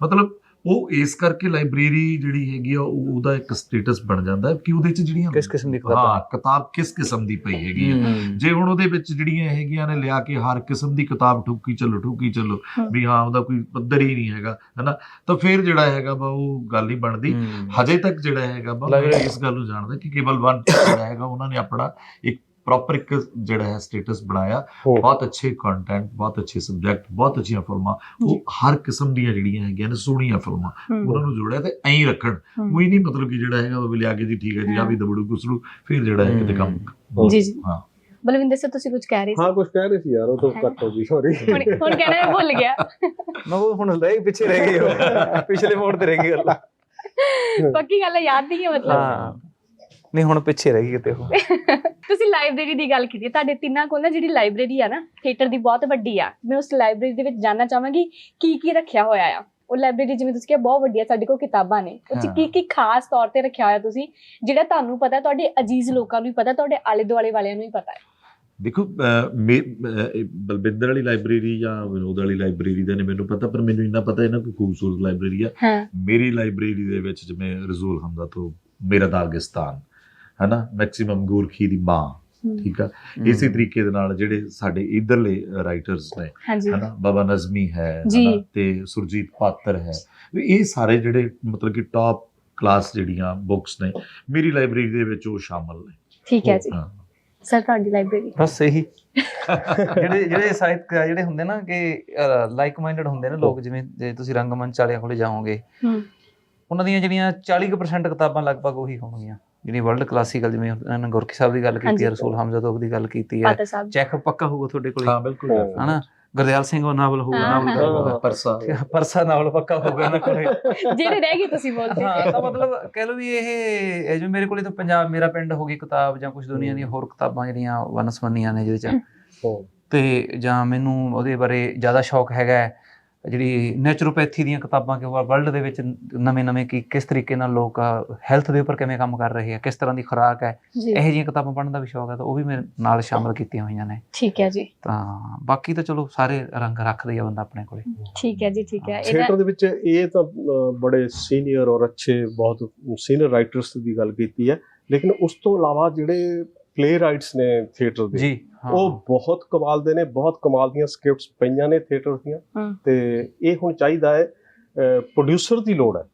ਮਤਲਬ ਉਹ ਇਸ ਕਰਕੇ ਲਾਇਬ੍ਰੇਰੀ ਜਿਹੜੀ ਹੈਗੀ ਆ ਉਹ- ਉਹਦਾ ਇੱਕ ਸਟੇਟਸ ਬਣ ਜਾਂਦਾ ਹੈ ਕਿ ਉਹਦੇ ਚ ਜਿਹੜੀਆਂ ਕਿਸ ਕਿਸਮ ਦੀ ਹਾਂ ਕਿਤਾਬਾਂ ਕਿਤਾਬ ਕਿਸ ਕਿਸਮ ਦੀ ਪਈ ਹੈਗੀ ਆ ਹੂੰ। ਜੇ ਹੁਣ ਉਹਦੇ ਵਿੱਚ ਜਿਹੜੀਆਂ ਹੈਗੀਆਂ ਨੇ ਲਿਆ ਕੇ ਹਰ ਕਿਸਮ ਦੀ ਕਿਤਾਬ ਠੋਕੀ ਚੱਲੋ ਠੋਕੀ ਚੱਲੋ। ਵੀ ਹਾਂ ਉਹਦਾ ਕੋਈ ਪੱਧਰ ਹੀ ਨਹੀਂ ਹੈਗਾ ਹਨਾ ਤਾਂ ਫਿਰ ਜਿਹੜਾ ਹੈਗਾ ਵਾ ਉਹ ਗੱਲ ਨਹੀਂ ਬਣਦੀ ਹੂੰ। ਹਜੇ ਤੱਕ ਜਿਹੜਾ ਹੈਗਾ ਵਾ ਇਸ ਗੱਲ ਨੂੰ ਜਾਣਦਾ ਕਿ ਕੇਵਲ ਵਨ ਜਿਹੜਾ ਹੈਗਾ ਉਹਨਾਂ ਨੇ ਆਪਣਾ ਇੱਕ ਪ੍ਰੋਪਰ ਇੱਕ ਜਿਹੜਾ ਹੈ ਸਟੇਟਸ ਬਣਾਇਆ। ਬਹੁਤ ਅੱਛੇ ਕੰਟੈਂਟ ਬਹੁਤ ਅੱਛੇ ਸਬਜੈਕਟ ਬਹੁਤ ਅੱਛੀਆਂ ਫਿਲਮਾਂ। ਉਹ ਹਰ ਕਿਸਮ ਦੀਆਂ ਜਿਹੜੀਆਂ ਹੈਗੀਆਂ ਨੇ ਸੋਹਣੀਆਂ ਫਿਲਮਾਂ। ਉਹਨਾਂ ਨੂੰ ਜੋੜਿਆ ਤੇ ਐਂ ਰੱਖਣ। ਕੋਈ ਨਹੀਂ ਮਤਲਬ ਕਿ ਜਿਹੜਾ ਹੈਗਾ ਉਹ ਵੀ ਲਿਆ ਕੇ ਜੀ ਠੀਕ ਹੈ ਜੀ ਆ ਵੀ ਦਬੜੂ ਗੁਸੜੂ ਫਿਰ ਜਿਹੜਾ ਹੈ ਕਿਤੇ ਕੰਮ ਜੀ ਜੀ। ਹਾਂ। ਬਲਵਿੰਦਰ ਸਰ ਤੁਸੀਂ ਕੁਝ ਕਹਿ ਰਹੇ ਸੀ? ਹਾਂ ਕੁਝ ਕਹਿ ਰਹੇ ਸੀ ਯਾਰ ਉਹ ਤਾਂ ਕੱਟ ਹੋ ਗਈ ਸੌਰੀ ਹੁਣ ਹੁਣ ਕਹਿਣਾ ਮੈਂ ਭੁੱਲ ਗਿਆ। ਮੈਂ ਉਹ ਹੁਣ ਰਹਿ ਪਿੱਛੇ ਰਹਿ ਗਈ ਉਹ ਪਿਛਲੇ ਮੋੜ ਤੇ ਰਹਿ ਗਈ ਗੱਲ। ਪੱਕੀ ਗੱਲ ਹੈ ਯਾਦ ਨਹੀਂ ਹੈ ਮਤਲਬ। ਹਾਂ। ਨਹੀਂ ਹੁਣ ਪਿੱਛੇ ਰਹਿ ਗਈ ਕਿਤੇ ਉਹ। ਤੁਸੀਂ ਲਾਇਬ੍ਰੇਰੀ ਦੀ ਗੱਲ ਕੀਤੀ। ਤੁਹਾਡੇ ਤਿੰਨਾਂ ਕੋਲ ਨਾ ਜਿਹੜੀ ਲਾਇਬ੍ਰੇਰੀ ਆ ਨਾ ਥੀਏਟਰ ਦੀ ਬਹੁਤ ਵੱਡੀ ਆ। ਮੈਂ ਉਸ ਲਾਇਬ੍ਰੇਰੀ ਦੇ ਵਿੱਚ ਜਾਨਣਾ ਚਾਹਾਂਗੀ ਕੀ ਕੀ ਰੱਖਿਆ ਹੋਇਆ ਆ। ਉਹ ਲਾਇਬ੍ਰੇਰੀ ਜਿਵੇਂ ਤੁਸੀਂ ਕਿਹਾ ਬਹੁਤ ਵੱਡੀ ਆ ਸਾਡੇ ਕੋਲ ਕਿਤਾਬਾਂ ਨੇ। ਉਹ ਚ। ਕੀ ਕੀ ਖਾਸ ਤੌਰ ਤੇ ਰੱਖਿਆ ਹੋਇਆ ਤੁਸੀਂ ਜਿਹੜਾ ਤੁਹਾਨੂੰ ਪਤਾ ਤੁਹਾਡੇ ਅਜੀਜ਼ ਲੋਕਾਂ ਨੂੰ ਵੀ ਪਤਾ ਤੁਹਾਡੇ ਆਲੇ ਦੁਆਲੇ ਵਾਲਿਆਂ ਨੂੰ ਵੀ ਪਤਾ ਹੈ। ਦੇਖੋ ਬਲਵਿੰਦਰ ਵਾਲੀ ਲਾਇਬ੍ਰੇਰੀ ਜਾਂ ਵਿਨੋਦ ਵਾਲੀ ਲਾਇਬ੍ਰੇਰੀ ਦਾ ਨਹੀਂ ਮੈਨੂੰ ਪਤਾ ਪਰ ਮੈਨੂੰ ਇੰਨਾ ਪਤਾ ਇਹਨਾਂ ਕੋਈ ਖੂਬਸੂਰਤ ਲਾਇਬ੍ਰੇਰੀ ਆ। ਮੇਰੀ ਲਾਇਬ੍ਰੇਰੀ ਦੇ ਵਿੱਚ ਜਿਵੇਂ ਰਜ਼ੂਲ ਹਮਜ਼ਾ ਤੋਂ ਮੇਰਾ ਦਾਗਿਸਤਾਨ ਹਨਾ ਮੈਕਸਿਮਮ ਗੋਰਖੀ ਦੀ ਮਾਂ ਠੀਕ ਆ? ਇਸੇ ਤਰੀਕੇ ਦੇ ਨਾਲ ਜਿਹੜੇ ਸਾਡੇ ਇਧਰਲੇ ਰਾਈਟਰਸ ਨੇ ਹਨਾ ਬਾਬਾ ਨਜ਼ਮੀ ਹੈ। ਹਨਾ, ਤੇ ਸੁਰਜੀਤ ਪਾਤਰ ਹੈ। ਇਹ ਸਾਰੇ ਜਿਹੜੇ ਮਤਲਬ ਕਿ ਟਾਪ ਕਲਾਸ ਜਿਹੜੀਆਂ ਬੁੱਕਸ ਨੇ ਮੇਰੀ ਲਾਇਬ੍ਰੇਰੀ ਦੇ ਵਿੱਚ ਉਹ ਸ਼ਾਮਲ ਨੇ। ਠੀਕ ਹੈ ਜੀ। ਸਰ ਤੁਹਾਡੀ ਲਾਇਬ੍ਰੇਰੀ ਬਸ ਇਹੀ। ਜਿਹੜੇ ਜਿਹੜੇ ਸਾਹਿਤਕ ਜਿਹੜੇ ਹੁੰਦੇ ਨਾ ਕਿ ਲਾਈਕ ਮਾਈਂਡਡ ਹੁੰਦੇ ਨੇ ਲੋਕ ਜਿਵੇਂ ਜੇ ਤੁਸੀਂ ਰੰਗਮੰਚ ਵਾਲਿਆਂ ਕੋਲੇ ਜਾਓਗੇ ਹੂੰ। ਉਹਨਾਂ ਦੀਆਂ ਜਿਹੜੀਆਂ 40% ਕਿਤਾਬਾਂ ਲਗਭਗ ਉਹੀ ਹੋਣਗੀਆਂ। ਜਿਹੜੀ ਵਰਲਡ ਕਲਾਸੀਕਲ ਜਿਵੇਂ ਉਹਨਾਂ ਨੇ ਗੁਰਕੀ ਸਾਹਿਬ ਦੀ ਗੱਲ ਕੀਤੀ। ਹੈ ਰਸੂਲ ਹਮਜ਼ਾ ਤੋਪ ਦੀ ਗੱਲ ਕੀਤੀ ਹੈ। ਚੈੱਕ ਪੱਕਾ ਹੋਊਗਾ ਤੁਹਾਡੇ ਕੋਲੇ? ਹਾਂ ਬਿਲਕੁਲ। ਹਨਾ? ਗੁਰਦਿਆਲ ਸਿੰਘ ਉਹ ਨਾਵਲ ਹੋਊਗਾ ਨਾਵਲ ਪਰਸਾ। ਪਰਸਾ ਨਾਵਲ ਪੱਕਾ ਹੋਊਗਾ ਇਹਨਾਂ ਕੋਲੇ। ਜਿਹੜੇ ਰਹਿ ਗਏ ਤੁਸੀਂ ਬੋਲਦੇ ਹਾਂ ਤਾਂ ਮਤਲਬ ਕਹਿ ਲਓ ਵੀ ਇਹ ਇਹ ਜਿਵੇਂ ਮੇਰੇ ਕੋਲੇ ਤਾਂ ਪੰਜਾਬ ਮੇਰਾ ਪਿੰਡ ਹੋ ਗਈ ਕਿਤਾਬ ਜਾਂ ਕੁਝ ਦੁਨੀਆ ਦੀਆਂ ਹੋਰ ਕਿਤਾਬਾਂ ਜਿਹੜੀਆਂ ਵਨਸਵੰਨੀਆਂ ਨੇ ਜਿਹਦੇ ਚ। ਤੇ ਜਾਂ ਮੈਨੂੰ ਉਹਦੇ ਬਾਰੇ ਜ਼ਿਆਦਾ ਸ਼ੌਕ ਹੈਗਾ ਹੈ, ਜਿਹੜੀ ਨੈਚੁਰੋਪੈਥੀ ਦੀਆਂ ਕਿਤਾਬਾਂ ਕਿ ਵਰਲਡ ਦੇ ਵਿੱਚ ਨਵੇਂ-ਨਵੇਂ ਕੀ ਕਿਸ ਤਰੀਕੇ ਨਾਲ ਲੋਕ ਹੈਲਥ ਦੇ ਉੱਪਰ ਕਿਵੇਂ ਕੰਮ ਕਰ ਰਹੇ ਆ ਕਿਸ ਤਰ੍ਹਾਂ ਦੀ ਖੁਰਾਕ ਹੈ ਇਹੋ ਜਿਹੀਆਂ ਕਿਤਾਬਾਂ ਪੜ੍ਹਨ ਦਾ ਵੀ ਸ਼ੌਕ ਹੈ ਤਾਂ ਉਹ ਵੀ ਮੇਰੇ ਨਾਲ ਸ਼ਾਮਲ ਕੀਤੀਆਂ ਹੋਈਆਂ ਨੇ। ਠੀਕ ਹੈ ਜੀ। ਤਾਂ ਬਾਕੀ ਤਾਂ ਚਲੋ ਸਾਰੇ ਰੰਗ ਰੱਖਦੇ ਆ ਬੰਦਾ ਆਪਣੇ ਕੋਲੇ। ਠੀਕ ਹੈ ਜੀ ਠੀਕ ਹੈ। ਥੀਏਟਰ ਦੇ ਵਿੱਚ ਇਹ ਤਾਂ ਬੜੇ ਸੀਨੀਅਰ ਔਰ ਅੱਛੇ ਬਹੁਤ ਸੀਨੀਅਰ ਰਾਈਟਰਸ ਦੀ ਗੱਲ ਕੀਤੀ ਹੈ। ਲੇਕਿਨ ਉਸ ਤੋਂ ਇਲਾਵਾ ਜਿਹੜੇ ਪਲੇ ਰਾਈਟਸ ਨੇ ਥੀਏਟਰ ਦੇ। ਜੀ ਉਹ ਬਹੁਤ ਕਮਾਲ ਦੇ ਨੇ ਬਹੁਤ ਕਮਾਲ ਦੀਆਂ ਸਕ੍ਰਿਪਟਸ ਪਈਆਂ ਨੇ ਥੀਏਟਰ ਦੀਆਂ। ਤੇ ਇਹ ਹੁਣ ਚਾਹੀਦਾ ਹੈ ਪ੍ਰੋਡਿਊਸਰ ਦੀ ਲੋੜ ਹੈ।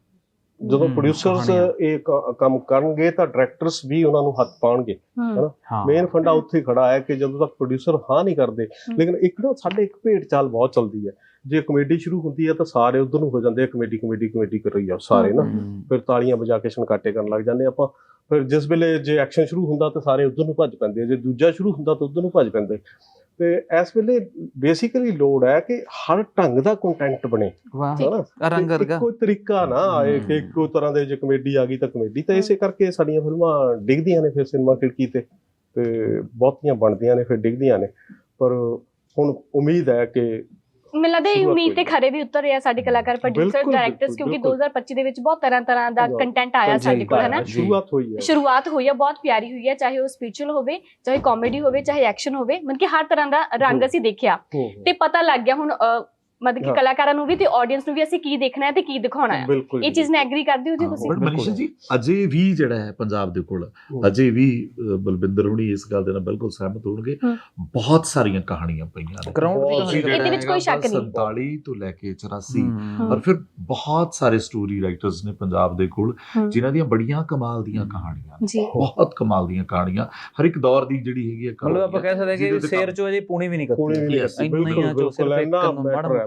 ਜਦੋਂ ਪ੍ਰੋਡਿਊਸਰਸ। ਇਹ ਕੰਮ ਕਰਨਗੇ ਤਾਂ ਡਾਇਰੈਕਟਰਸ ਵੀ ਉਹਨਾਂ ਨੂੰ ਹੱਥ ਪਾਉਣਗੇ ਹੂੰ। ਹਾਂ। ਮੇਨ ਫੰਡਾ ਉੱਥੇ ਖੜਾ ਹੈ ਕਿ ਜਦੋਂ ਤੱਕ ਪ੍ਰੋਡਿਊਸਰ ਹਾਂ ਨਹੀਂ ਕਰਦੇ ਲੇਕਿਨ ਇੱਕ ਨਾ ਸਾਡੇ ਇੱਕ ਭੇਡ ਚਾਲ ਬਹੁਤ ਚੱਲਦੀ ਹੈ। ਜੇ ਕਮੇਡੀ ਸ਼ੁਰੂ ਹੁੰਦੀ ਹੈ ਤਾਂ ਸਾਰੇ ਉਧਰ ਨੂੰ ਹੋ ਜਾਂਦੇ ਆ ਕਮੇਡੀ ਕਮੇਡੀ ਕਮੇਡੀ ਕਰ ਰਹੀ ਆ ਸਾਰੇ ਨਾ। ਫਿਰ ਤਾਲੀਆਂ ਵਜਾ ਕੇ ਛਣਕਾਟੇ ਕਰਨ ਲੱਗ ਜਾਂਦੇ ਆਪਾਂ। ਫਿਰ ਜਿਸ ਵੇਲੇ ਜੇ ਐਕਸ਼ਨ ਸ਼ੁਰੂ ਹੁੰਦਾ ਤਾਂ ਸਾਰੇ ਉਧਰ ਨੂੰ ਭੱਜ ਪੈਂਦੇ ਜੇ ਦੂਜਾ ਸ਼ੁਰੂ ਹੁੰਦਾ ਤਾਂ ਉਧਰ ਨੂੰ ਭੱਜ ਪੈਂਦੇ। ਤੇ ਇਸ ਵੇਲੇ ਬੇਸਿਕਲੀ ਲੋੜ ਹੈ ਕਿ ਹਰ ਢੰਗ ਦਾ ਕੰਟੈਂਟ ਬਣੇ। ਵਾਹ। ਰੰਗ ਵਰਗਾ। ਇੱਕੋ ਤਰੀਕਾ ਨਾ ਆਏ ਕਿ। ਇੱਕੋ ਤਰ੍ਹਾਂ ਦੇ ਜੇ ਕਮੇਡੀ ਆ ਗਈ ਤਾਂ ਕਮੇਡੀ ਤਾਂ ਇਸੇ ਕਰਕੇ ਸਾਡੀਆਂ ਫਿਲਮਾਂ ਡਿੱਗਦੀਆਂ ਨੇ ਫਿਰ ਸਿਨੇਮਾ ਖਿੜਕੀ ਤੇ। ਤੇ ਬਹੁਤੀਆਂ ਬਣਦੀਆਂ ਨੇ ਫਿਰ ਡਿੱਗਦੀਆਂ ਨੇ। ਪਰ ਹੁਣ ਉਮੀਦ ਹੈ ਕਿ ਮੈਨੂੰ ਲੱਗਦਾ ਇਹ ਉਮੀਦ ਤੇ। ਖਰੇ ਵੀ ਉਤਰ ਰਿਹਾ ਸਾਡੇ ਕਲਾਕਾਰ ਪ੍ਰੋਡਿਊਸਰ ਡਾਇਰੈਕਟਰਸ ਕਿਉਂਕਿ ਬਿਲਕੁਲ। 2025 ਦੇ ਵਿੱਚ ਬਹੁਤ ਤਰ੍ਹਾਂ ਤਰ੍ਹਾਂ ਦਾ ਕੰਟੈਂਟ ਆਇਆ ਸਾਡੇ ਕੋਲ ਹੈ ਨਾ। ਸ਼ੁਰੂਆਤ ਹੋਈ ਹੈ ਸ਼ੁਰੂਆਤ ਹੋਈ ਹੈ ਬਹੁਤ ਪਿਆਰੀ ਹੋਈ ਹੈ ਚਾਹੇ ਉਹ ਸਪਿਰਚੁਅਲ ਹੋਵੇ ਚਾਹੇ ਕਾਮੇਡੀ ਹੋਵੇ ਚਾਹੇ ਐਕਸ਼ਨ ਹੋਵੇ ਮਤਲਬ ਕਿ ਹਰ ਤਰ੍ਹਾਂ ਦਾ ਰੰਗ। ਅਸੀਂ ਦੇਖਿਆ। ਤੇ ਪਤਾ ਲੱਗ ਗਿਆ ਹੁਣ ਮਤਲਬ ਕਿ। ਕਲਾਕਾਰਾਂ ਨੂੰ ਵੀ ਤੇ ਆਡੀਅנס ਨੂੰ ਵੀ ਅਸੀਂ ਕੀ ਦੇਖਣਾ ਹੈ ਤੇ ਕੀ ਦਿਖਾਉਣਾ ਹੈ। ਇਹ ਚੀਜ਼ ਨਾਲ ਐਗਰੀ ਕਰਦੇ ਹੋ ਜੀ ਤੁਸੀਂ। ਬਟ ਬਿਲਕੁਲ। ਮਨੀਸ਼ਾ ਜੀ ਅਜੇ ਵੀ ਜਿਹੜਾ ਹੈ ਪੰਜਾਬ ਦੇ ਕੋਲ। ਅਜੇ ਵੀ ਬਲਵਿੰਦਰ ਹੁਣੀ ਇਸ ਗੱਲ ਦੇ ਨਾਲ ਬਿਲਕੁਲ ਸਹਿਮਤ ਹੋਣਗੇ। ਬਹੁਤ ਸਾਰੀਆਂ ਕਹਾਣੀਆਂ ਪਈਆਂ ਨੇ। Ground ਦੀ। ਇਹਦੇ ਵਿੱਚ ਕੋਈ ਸ਼ੱਕ ਨਹੀਂ। 47 ਤੋਂ ਲੈ ਕੇ 84 ਹਮ, ਔਰ ਫਿਰ ਬਹੁਤ ਸਾਰੇ ਸਟੋਰੀ ਰਾਈਟਰਸ ਨੇ ਪੰਜਾਬ ਦੇ ਕੋਲ। ਜਿਨ੍ਹਾਂ ਦੀਆਂ ਬੜੀਆਂ ਕਮਾਲ ਦੀਆਂ ਕਹਾਣੀਆਂ ਬਹੁਤ ਕਮਾਲ ਦੀਆਂ ਕਹਾਣੀਆਂ। ਹਰ ਇੱਕ ਦੌਰ ਦੀ ਜਿਹੜੀ ਹੈਗੀ ਹੈ ਮਤਲਬ ਆਪਾਂ ਕਹਿ ਸਕਦੇ ਹਾਂ ਕਿ ਸ਼ੇਰ ਚੋ ਅਜੇ ਪੂਣੀ ਵੀ ਨਹੀਂ ਪੂਣੀ ਕੱਤੀ ਵੀ ਨਹੀਂ Yes, ਕੱਟੀ, ਇੰਨੀਆਂ ਬਿਲਕੁਲ ਚੋਂ ਸਿਰਫ ਇੱਕ ਇੰਨਾ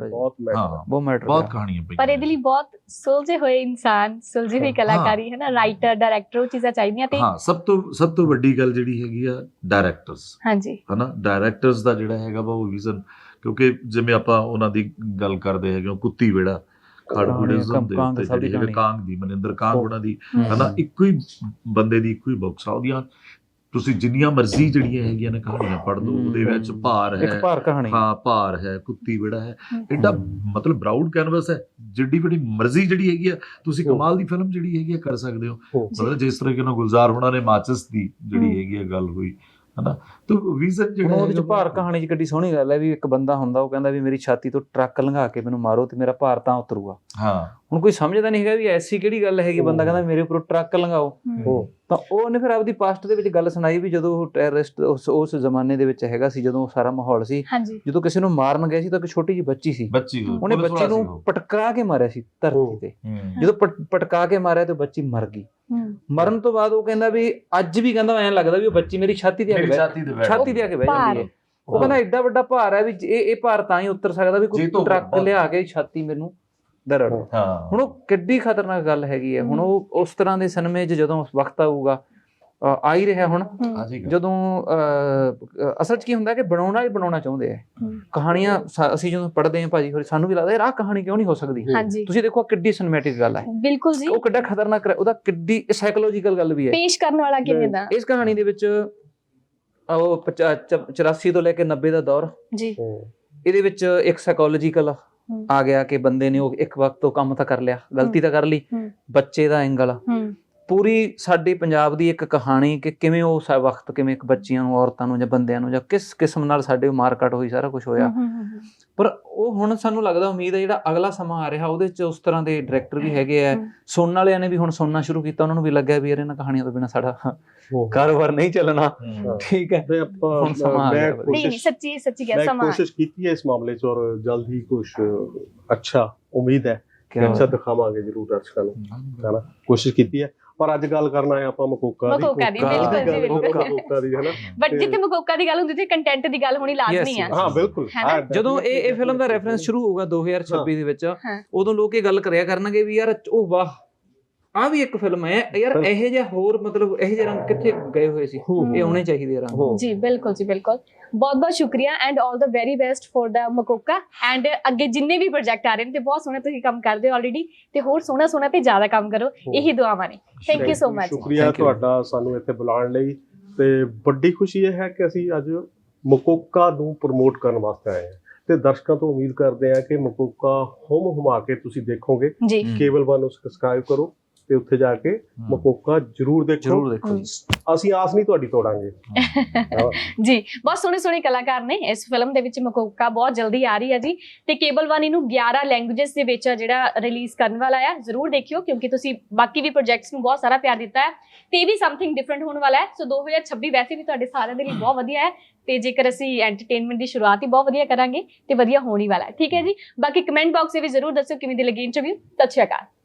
ਭਾਜੀ। ਬਹੁਤ ਮੈਟਰ ਹਾਂ ਬਹੁਤ ਮੈਟਰ ਬਹੁਤ ਕਹਾਣੀਆਂ ਪਈਆਂ ਪਰ ਇਹਦੇ ਲਈ ਬਹੁਤ ਸੁਲਝੇ ਹੋਏ ਇਨਸਾਨ ਸੁਲਝੀ ਹੋਈ। ਕਲਾਕਾਰੀ ਹੈ ਨਾ ਰਾਈਟਰ ਡਾਇਰੈਕਟਰ ਉਹ ਚੀਜ਼ਾਂ ਚਾਹੀਦੀਆਂ ਤੇ ਹਾਂ ਸਭ ਤੋਂ ਸਭ ਤੋਂ ਵੱਡੀ ਗੱਲ ਜਿਹੜੀ ਹੈਗੀ ਆ ਡਾਇਰੈਕਟਰਸ ਹਾਂਜੀ ਹਨਾ ਡਾਇਰੈਕਟਰਸ ਦਾ ਜਿਹੜਾ ਹੈਗਾ ਵਾ ਉਹ ਵਿਜ਼ਨ ਕਿਉਂਕਿ ਜਿਵੇਂ ਆਪਾਂ ਉਹਨਾਂ ਦੀ ਗੱਲ ਕਰਦੇ ਹੈਗੇ ਹਾਂ, ਕੁੱਤੀ ਵੇੜਾ ਖਾੜਕੂੜਿਜ਼ਮ ਦੇ ਕਾਂਗ ਉੱਤੇ ਜਿਹੜੀ। ਕਾਂਗ ਦੀ ਮਨਿੰਦਰ ਕਾਂਗ। ਉਹਨਾਂ ਦੀ। ਹਨਾ ਇੱਕੋ ਹੀ ਬੰਦੇ ਦੀ ਇੱਕੋ ਹੀ ਬੁੱਕਸ ਆ ਉਹਦੀਆਂ ਤੁਸੀਂ ਜਿੰਨੀਆਂ ਮਰਜ਼ੀ ਜਿਹੜੀਆਂ ਹੈਗੀਆਂ ਨੇ ਕਹਾਣੀਆਂ ਪੜ੍ਹ ਲਓ। ਉਹਦੇ ਵਿੱਚ ਭਾਰ ਇੱਕ ਹੈ ਭਾਰ ਕਹਾਣੀ ਹਾਂ ਭਾਰ ਹੈ ਕੁੱਤੀ ਵੇੜਾ ਹੈ। ਐਡਾ ਮਤਲਬ ਬਰਾਊਡ ਕੈਨਵਸ ਹੈ ਜਿੱਡੀ ਵੱਡੀ ਮਰਜ਼ੀ ਜਿਹੜੀ ਹੈਗੀ ਆ ਤੁਸੀਂ। ਕਮਾਲ ਦੀ ਫਿਲਮ ਜਿਹੜੀ ਹੈਗੀ ਆ ਕਰ ਸਕਦੇ ਹੋ। ਮਤਲਬ ਜਿਸ ਤਰੀਕੇ ਨਾਲ ਗੁਲਜ਼ਾਰ ਹੋਣਾ ਨੇ ਮਾਚਸ ਦੀ। ਜਿਹੜੀ ਹੈਗੀ ਆ ਗੱਲ ਹੋਈ ਹਨਾ ਤਾਂ ਵਿਜ਼ਨ ਜਿਹੜਾ ਉਹਦੇ ਚ ਭਾਰ ਕਹਾਣੀ ਚ ਕਿੱਡੀ ਸੋਹਣੀ ਗੱਲ ਹੈ ਵੀ ਇੱਕ ਬੰਦਾ ਹੁੰਦਾ ਉਹ ਕਹਿੰਦਾ ਵੀ ਮੇਰੀ ਛਾਤੀ ਤੋਂ ਟਰੱਕ ਲੰਘਾ ਕੇ ਮੈਨੂੰ ਮਾਰੋ ਤੇ ਮੇਰਾ ਭਾਰ ਤਾਂ ਉਤਰੂਗਾ ਹਾਂ ਹੁਣ ਕੋਈ ਸਮਝਦਾ ਨਹੀਂ ਹੈਗਾ ਵੀ ਐਸੀ ਕਿਹੜੀ ਗੱਲ ਹੈਗੀ ਬੰਦਾ ਕਹਿੰਦਾ ਮੇਰੇ ਉੱਪਰੋਂ ਟਰੱਕ ਲੰਘਾਓ ਹੂੰ ਤਾਂ ਉਹਨੇ ਫਿਰ ਆਪਦੀ ਪਾਸਟ ਦੇ ਵਿੱਚ ਗੱਲ ਸੁਣਾਈ ਵੀ ਜਦੋਂ ਉਹ ਟੈਰਰਿਸਟ ਉਸ ਉਸ ਜ਼ਮਾਨੇ ਦੇ ਵਿੱਚ ਹੈਗਾ ਸੀ ਜਦੋਂ ਸਾਰਾ ਮਾਹੌਲ ਸੀ ਜਦੋਂ ਕਿਸੇ ਨੂੰ ਮਾਰਨ ਗਿਆ ਸੀ ਤਾਂ ਇੱਕ ਛੋਟੀ ਜਿਹੀ ਬੱਚੀ ਸੀ ਬੱਚੀ ਉਹ, ਉਹਨੇ ਬੱਚੀ ਨੂੰ ਉਹ। ਪਟਕਾ ਕੇ ਮਾਰਿਆ ਸੀ ਧਰਤੀ। ਤੇ। ਜਦੋਂ ਪਟ- ਪਟਕਾ ਕੇ ਮਾਰਿਆ ਤੇ ਬੱਚੀ ਮਰ ਗਈ। ਮਰਨ ਤੋਂ ਬਾਅਦ ਉਹ ਕਹਿੰਦਾ ਵੀ ਅੱਜ ਵੀ ਕਹਿੰਦਾ ਐਂ ਲੱਗਦਾ ਵੀ ਉਹ ਬੱਚੀ ਮੇਰੀ ਛਾਤੀ ਤੇ ਆ ਕੇ ਛਾਤੀ ਤੇ ਆ ਕੇ ਬਹਿ। ਜਾਂਦੀ ਹੈ ਉਹ ਕਹਿੰਦਾ ਐਡਾ ਵੱਡਾ ਭਾਰ ਹੈ ਵੀ ਇਹ ਇਹ ਭਾਰ ਤਾਂ ਹੀ ਉਤਰ ਸਕਦਾ ਵੀ ਕੋਈ ਟਰੱਕ ਲਿਆ ਕੇ ਛਾਤੀ ਮੈਨੂੰ ਦਰੜ ਹੂੰ। ਹੁਣ ਉਹ ਕਿੱਡੀ ਖਤਰਨਾਕ ਗੱਲ ਹੈਗੀ ਹੈ। ਹੁਣ ਉਹ ਉਸ ਤਰ੍ਹਾਂ ਦੇ ਸਿਨੇਮੇ 'ਚ ਜਦੋਂ ਵਕਤ ਆਊਗਾ ਆ ਹੀ ਰਿਹਾ ਹੁਣ। ਆ ਜਦੋਂ ਅਸਲ 'ਚ ਕੀ ਹੁੰਦਾ ਕਿ ਬਣਾਉਣਾ ਹੀ ਬਣਾਉਣਾ ਚਾਹੁੰਦੇ ਆ। ਕਹਾਣੀਆਂ ਅਸੀਂ ਜਦੋਂ ਪੜ੍ਹਦੇ ਹਾਂ ਭਾਜੀ ਹੋਰ ਸਾਨੂੰ ਵੀ ਲੱਗਦਾ ਯਾਰ ਆਹ ਕਹਾਣੀ ਕਿਉਂ ਨਹੀਂ ਹੋ ਸਕਦੀ? ਤੁਸੀਂ ਦੇਖੋ ਕਿੱਡੀ ਸਿਨੇਮੈਟਿਕ ਗੱਲ ਹੈ। ਬਿਲਕੁਲ ਜੀ। ਉਹ ਕਿੱਡਾ ਖਤਰਨਾਕ ਹੈ ਉਹਦਾ ਕਿੱਡੀ ਸਾਈਕੋਲੋਜੀਕਲ ਗੱਲ ਵੀ ਹੈ। ਪੇਸ਼ ਕਰਨ ਵਾਲਾ ਕਿਵੇਂ ਦਾ? ਇਸ ਕਹਾਣੀ ਦੇ ਵਿੱਚ ਉਹ ਪਚਾ- ਚ- 84 ਤੋਂ ਲੈ ਕੇ 90 ਦਾ ਦੌਰ। ਜੀ। ਇਹਦੇ ਵਿੱਚ ਇੱਕ ਸਾਈਕੋਲੋਜੀਕਲ। ਆ ਗਿਆ ਕਿ ਬੰਦੇ ਨੇ ਉਹ ਇੱਕ ਵਕਤ ਤੋਂ ਕੰਮ ਤਾਂ ਕਰ ਲਿਆ ਗਲਤੀ ਤਾਂ ਕਰ ਲਈ। ਬੱਚੇ ਦਾ ਐਂਗਲ ਪੂਰੀ ਸਾਡੀ ਪੰਜਾਬ ਦੀ ਇੱਕ ਕਹਾਣੀ ਕਿ ਕਿਵੇਂ ਉਹ ਸਾ- ਵਕਤ ਕਿਵੇਂ ਇੱਕ ਬੱਚੀਆਂ ਨੂੰ ਔਰਤਾਂ ਨੂੰ ਜਾਂ ਬੰਦਿਆਂ ਨੂੰ ਜਾਂ ਕਿਸ ਕਿਸਮ ਨਾਲ ਸਾਡੇ ਮਾਰਕਟ ਹੋਈ ਸਾਰਾ ਕੁਝ ਹੋਇਆ। ਪਰ ਉਹ ਹੁਣ ਸਾਨੂੰ ਲੱਗਦਾ ਉਮੀਦ ਹੈ ਜਿਹੜਾ ਅਗਲਾ ਸਮਾਂ ਆ ਰਿਹਾ ਉਹਦੇ ਚ ਉਸ ਤਰ੍ਹਾਂ ਦੇ ਡਾਇਰੈਕਟਰ ਵੀ ਹੈਗੇ ਆ। ਸੁਣਨ ਵਾਲਿਆਂ ਨੇ ਵੀ ਹੁਣ ਸੁਣਨਾ ਸ਼ੁਰੂ ਕੀਤਾ ਉਹਨਾਂ ਨੂੰ ਵੀ ਲੱਗਿਆ ਵੀ ਯਾਰ ਇਹਨਾਂ ਕਹਾਣੀਆਂ ਤੋਂ ਬਿਨਾ ਸਾਡਾ। ਕਾਰੋਬਾਰ ਨਹੀਂ ਚੱਲਣਾ। ਠੀਕ ਹੈ। ਤੇ ਆਪਾਂ ਹੁਣ ਸਮਾਂ ਆ ਗਿਆ। ਨਹੀਂ ਸੱਚੀ ਸੱਚੀ ਕਹਿ ਸਮਾਂ ਕੋਸ਼ਿਸ਼ ਕੀਤੀ ਹੈ ਇਸ ਮਾਮਲੇ 'ਚ ਔਰ ਜਲਦ ਹੀ ਕੁਝ ਅੱਛਾ ਉਮੀਦ ਹੈ। ਕਿ ਅੱਛਾ ਦਿਖਾਵਾਂਗੇ ਜਰੂਰ ਦਰਸ਼ਕਾਂ ਨੂੰ। ਹੈ। ਨਾ ਕੋਸ਼ਿਸ਼ ਕੀਤੀ ਹੈ। ਪਰ ਅੱਜ ਗੱਲ ਕਰਨਾ ਹੈ ਆਪਾਂ ਮਕੋਕਾ ਦੀ ਮਕੋਕਾ ਦੀ, ਬਿਲਕੁਲ ਜੀ, ਬਿਲਕੁਲ। ਮਕੋਕਾ ਦੀ ਹੈ ਨਾ ਬਟ ਜਿੱਥੇ ਮਕੋਕਾ ਦੀ ਗੱਲ ਹੁੰਦੀ ਤੇ ਕੰਟੈਂਟ ਦੀ ਗੱਲ ਹੋਣੀ ਲਾਜ਼ਮੀ ਆ. ਹਾਂ ਬਿਲਕੁਲ ਜਦੋਂ ਇਹ ਇਹ ਫਿਲਮ ਦਾ. ਰੈਫਰੈਂਸ ਸ਼ੁਰੂ ਹੋਊਗਾ 2026 ਦੇ ਵਿੱਚ। ਉਦੋਂ ਲੋਕ ਇਹ ਗੱਲ ਕਰਿਆ ਕਰਨਗੇ ਵੀ ਯਾਰ ਉਹ ਵਾਹ ਆ ਵੀ ਇੱਕ ਫਿਲਮ ਹੈ ਯਾਰ। ਇਹੋ ਜਿਹਾ ਹੋਰ ਮਤਲਬ ਇਹੋ ਜਿਹੇ ਰੰਗ ਕਿੱਥੇ ਗਏ ਹੋਏ ਸੀ ਇਹ ਹੋਣੇ ਚਾਹੀਦੇ ਰੰਗ। ਜੀ ਬਿਲਕੁਲ ਜੀ ਬਿਲਕੁਲ ਬਹੁਤ ਬਹੁਤ ਸ਼ੁਕਰੀਆ and 올 the very best for the ਮਕੋਕਾ and ਅੱਗੇ ਜਿੰਨੇ ਵੀ ਪ੍ਰੋਜੈਕਟ ਆ ਰਹੇ ਨੇ ਤੇ ਬਹੁਤ ਸੋਹਣਾ ਤੁਸੀਂ ਕੰਮ ਕਰਦੇ ਹੋ ਆਲਰੇਡੀ ਤੇ ਹੋਰ ਸੋਹਣਾ ਸੋਹਣਾ ਤੇ ਜ਼ਿਆਦਾ ਕੰਮ ਕਰੋ। ਇਹੀ ਦੁਆਵਾਂ ਨੇ। ਥੈਂਕ ਯੂ ਸੋ ਮਚ ਸ਼ੁਕਰੀਆ. ਤੁਹਾਡਾ ਸਾਨੂੰ ਇੱਥੇ ਬੁਲਾਉਣ ਲਈ ਤੇ ਵੱਡੀ ਖੁਸ਼ੀ ਇਹ ਹੈ ਕਿ ਅਸੀਂ ਅੱਜ ਮਕੋਕਾ ਨੂੰ ਪ੍ਰਮੋਟ ਕਰਨ ਵਾਸਤੇ ਆਏ ਹਾਂ। ਤੇ ਦਰਸ਼ਕਾਂ ਤੋਂ ਉਮੀਦ ਕਰਦੇ ਹਾਂ ਕਿ ਮਕੋਕਾ ਹੁਮ ਹੁਮਾ ਕੇ ਤੁਸੀਂ ਦੇਖੋਗੇ। ਕੇਬਲ 1 ਨੂੰ ਸਬਸਕ੍ਰਾਈਬ ਕਰੋ। ਤੇ ਉੱਥੇ ਜਾ ਕੇ ਮਕੋਕਾ ਜਰੂਰ ਦੇਖੋ। ਜ਼ਰੂਰ ਦੇਖੋ ਜੀ। ਅਸੀਂ ਆਸ ਨਹੀਂ ਤੁਹਾਡੀ ਤੋੜਾਂਗੇ। ਹਾਂ। ਜੀ ਬਹੁਤ ਸੋਹਣੇ ਸੋਹਣੇ ਕਲਾਕਾਰ ਨੇ ਇਸ ਫਿਲਮ ਦੇ ਵਿੱਚ ਮਕੋਕਾ ਬਹੁਤ ਜਲਦੀ ਆ ਰਹੀ ਹੈ ਜੀ। ਤੇ ਕੇਬਲ ਵਨ ਇਹਨੂੰ 11 ਲੈਂਗੁਏਜਸ ਦੇ ਵਿੱਚ ਆ ਜਿਹੜਾ ਰਿਲੀਜ਼ ਕਰਨ ਵਾਲਾ ਆ ਜ਼ਰੂਰ ਦੇਖਿਓ ਕਿਉਂਕਿ ਤੁਸੀਂ ਬਾਕੀ ਵੀ ਪ੍ਰੋਜੈਕਟਸ ਨੂੰ ਬਹੁਤ ਸਾਰਾ ਪਿਆਰ ਦਿੱਤਾ ਹੈ। ਤੇ ਇਹ ਵੀ ਸਮਥਿੰਗ ਡਿਫਰੈਂਟ ਹੋਣ ਵਾਲਾ ਹੈ। ਸੋ 2026 ਵੈਸੇ ਵੀ ਤੁਹਾਡੇ ਸਾਰਿਆਂ ਦੇ ਲਈ ਬਹੁਤ ਵਧੀਆ ਹੈ। ਤੇ ਜੇਕਰ ਅਸੀਂ ਐਂਟਰਟੇਨਮੈਂਟ ਦੀ ਸ਼ੁਰੂਆਤ ਹੀ ਬਹੁਤ ਵਧੀਆ ਕਰਾਂਗੇ ਤੇ ਵਧੀਆ ਹੋਣ ਹੀ ਵਾਲਾ ਹੈ। ਠੀਕ ਹੈ ਜੀ? ਬਾਕੀ ਕਮੈਂਟ ਬਾਕਸ 'ਤੇ ਵੀ ਜ਼ਰੂਰ ਦੱਸਿਓ ਕਿਵੇਂ ਦੀ ਲੱਗੀ ਇੰਟਰਵਿਊ ਸਤਿ ਸ਼੍ਰੀ ਅਕਾਲ।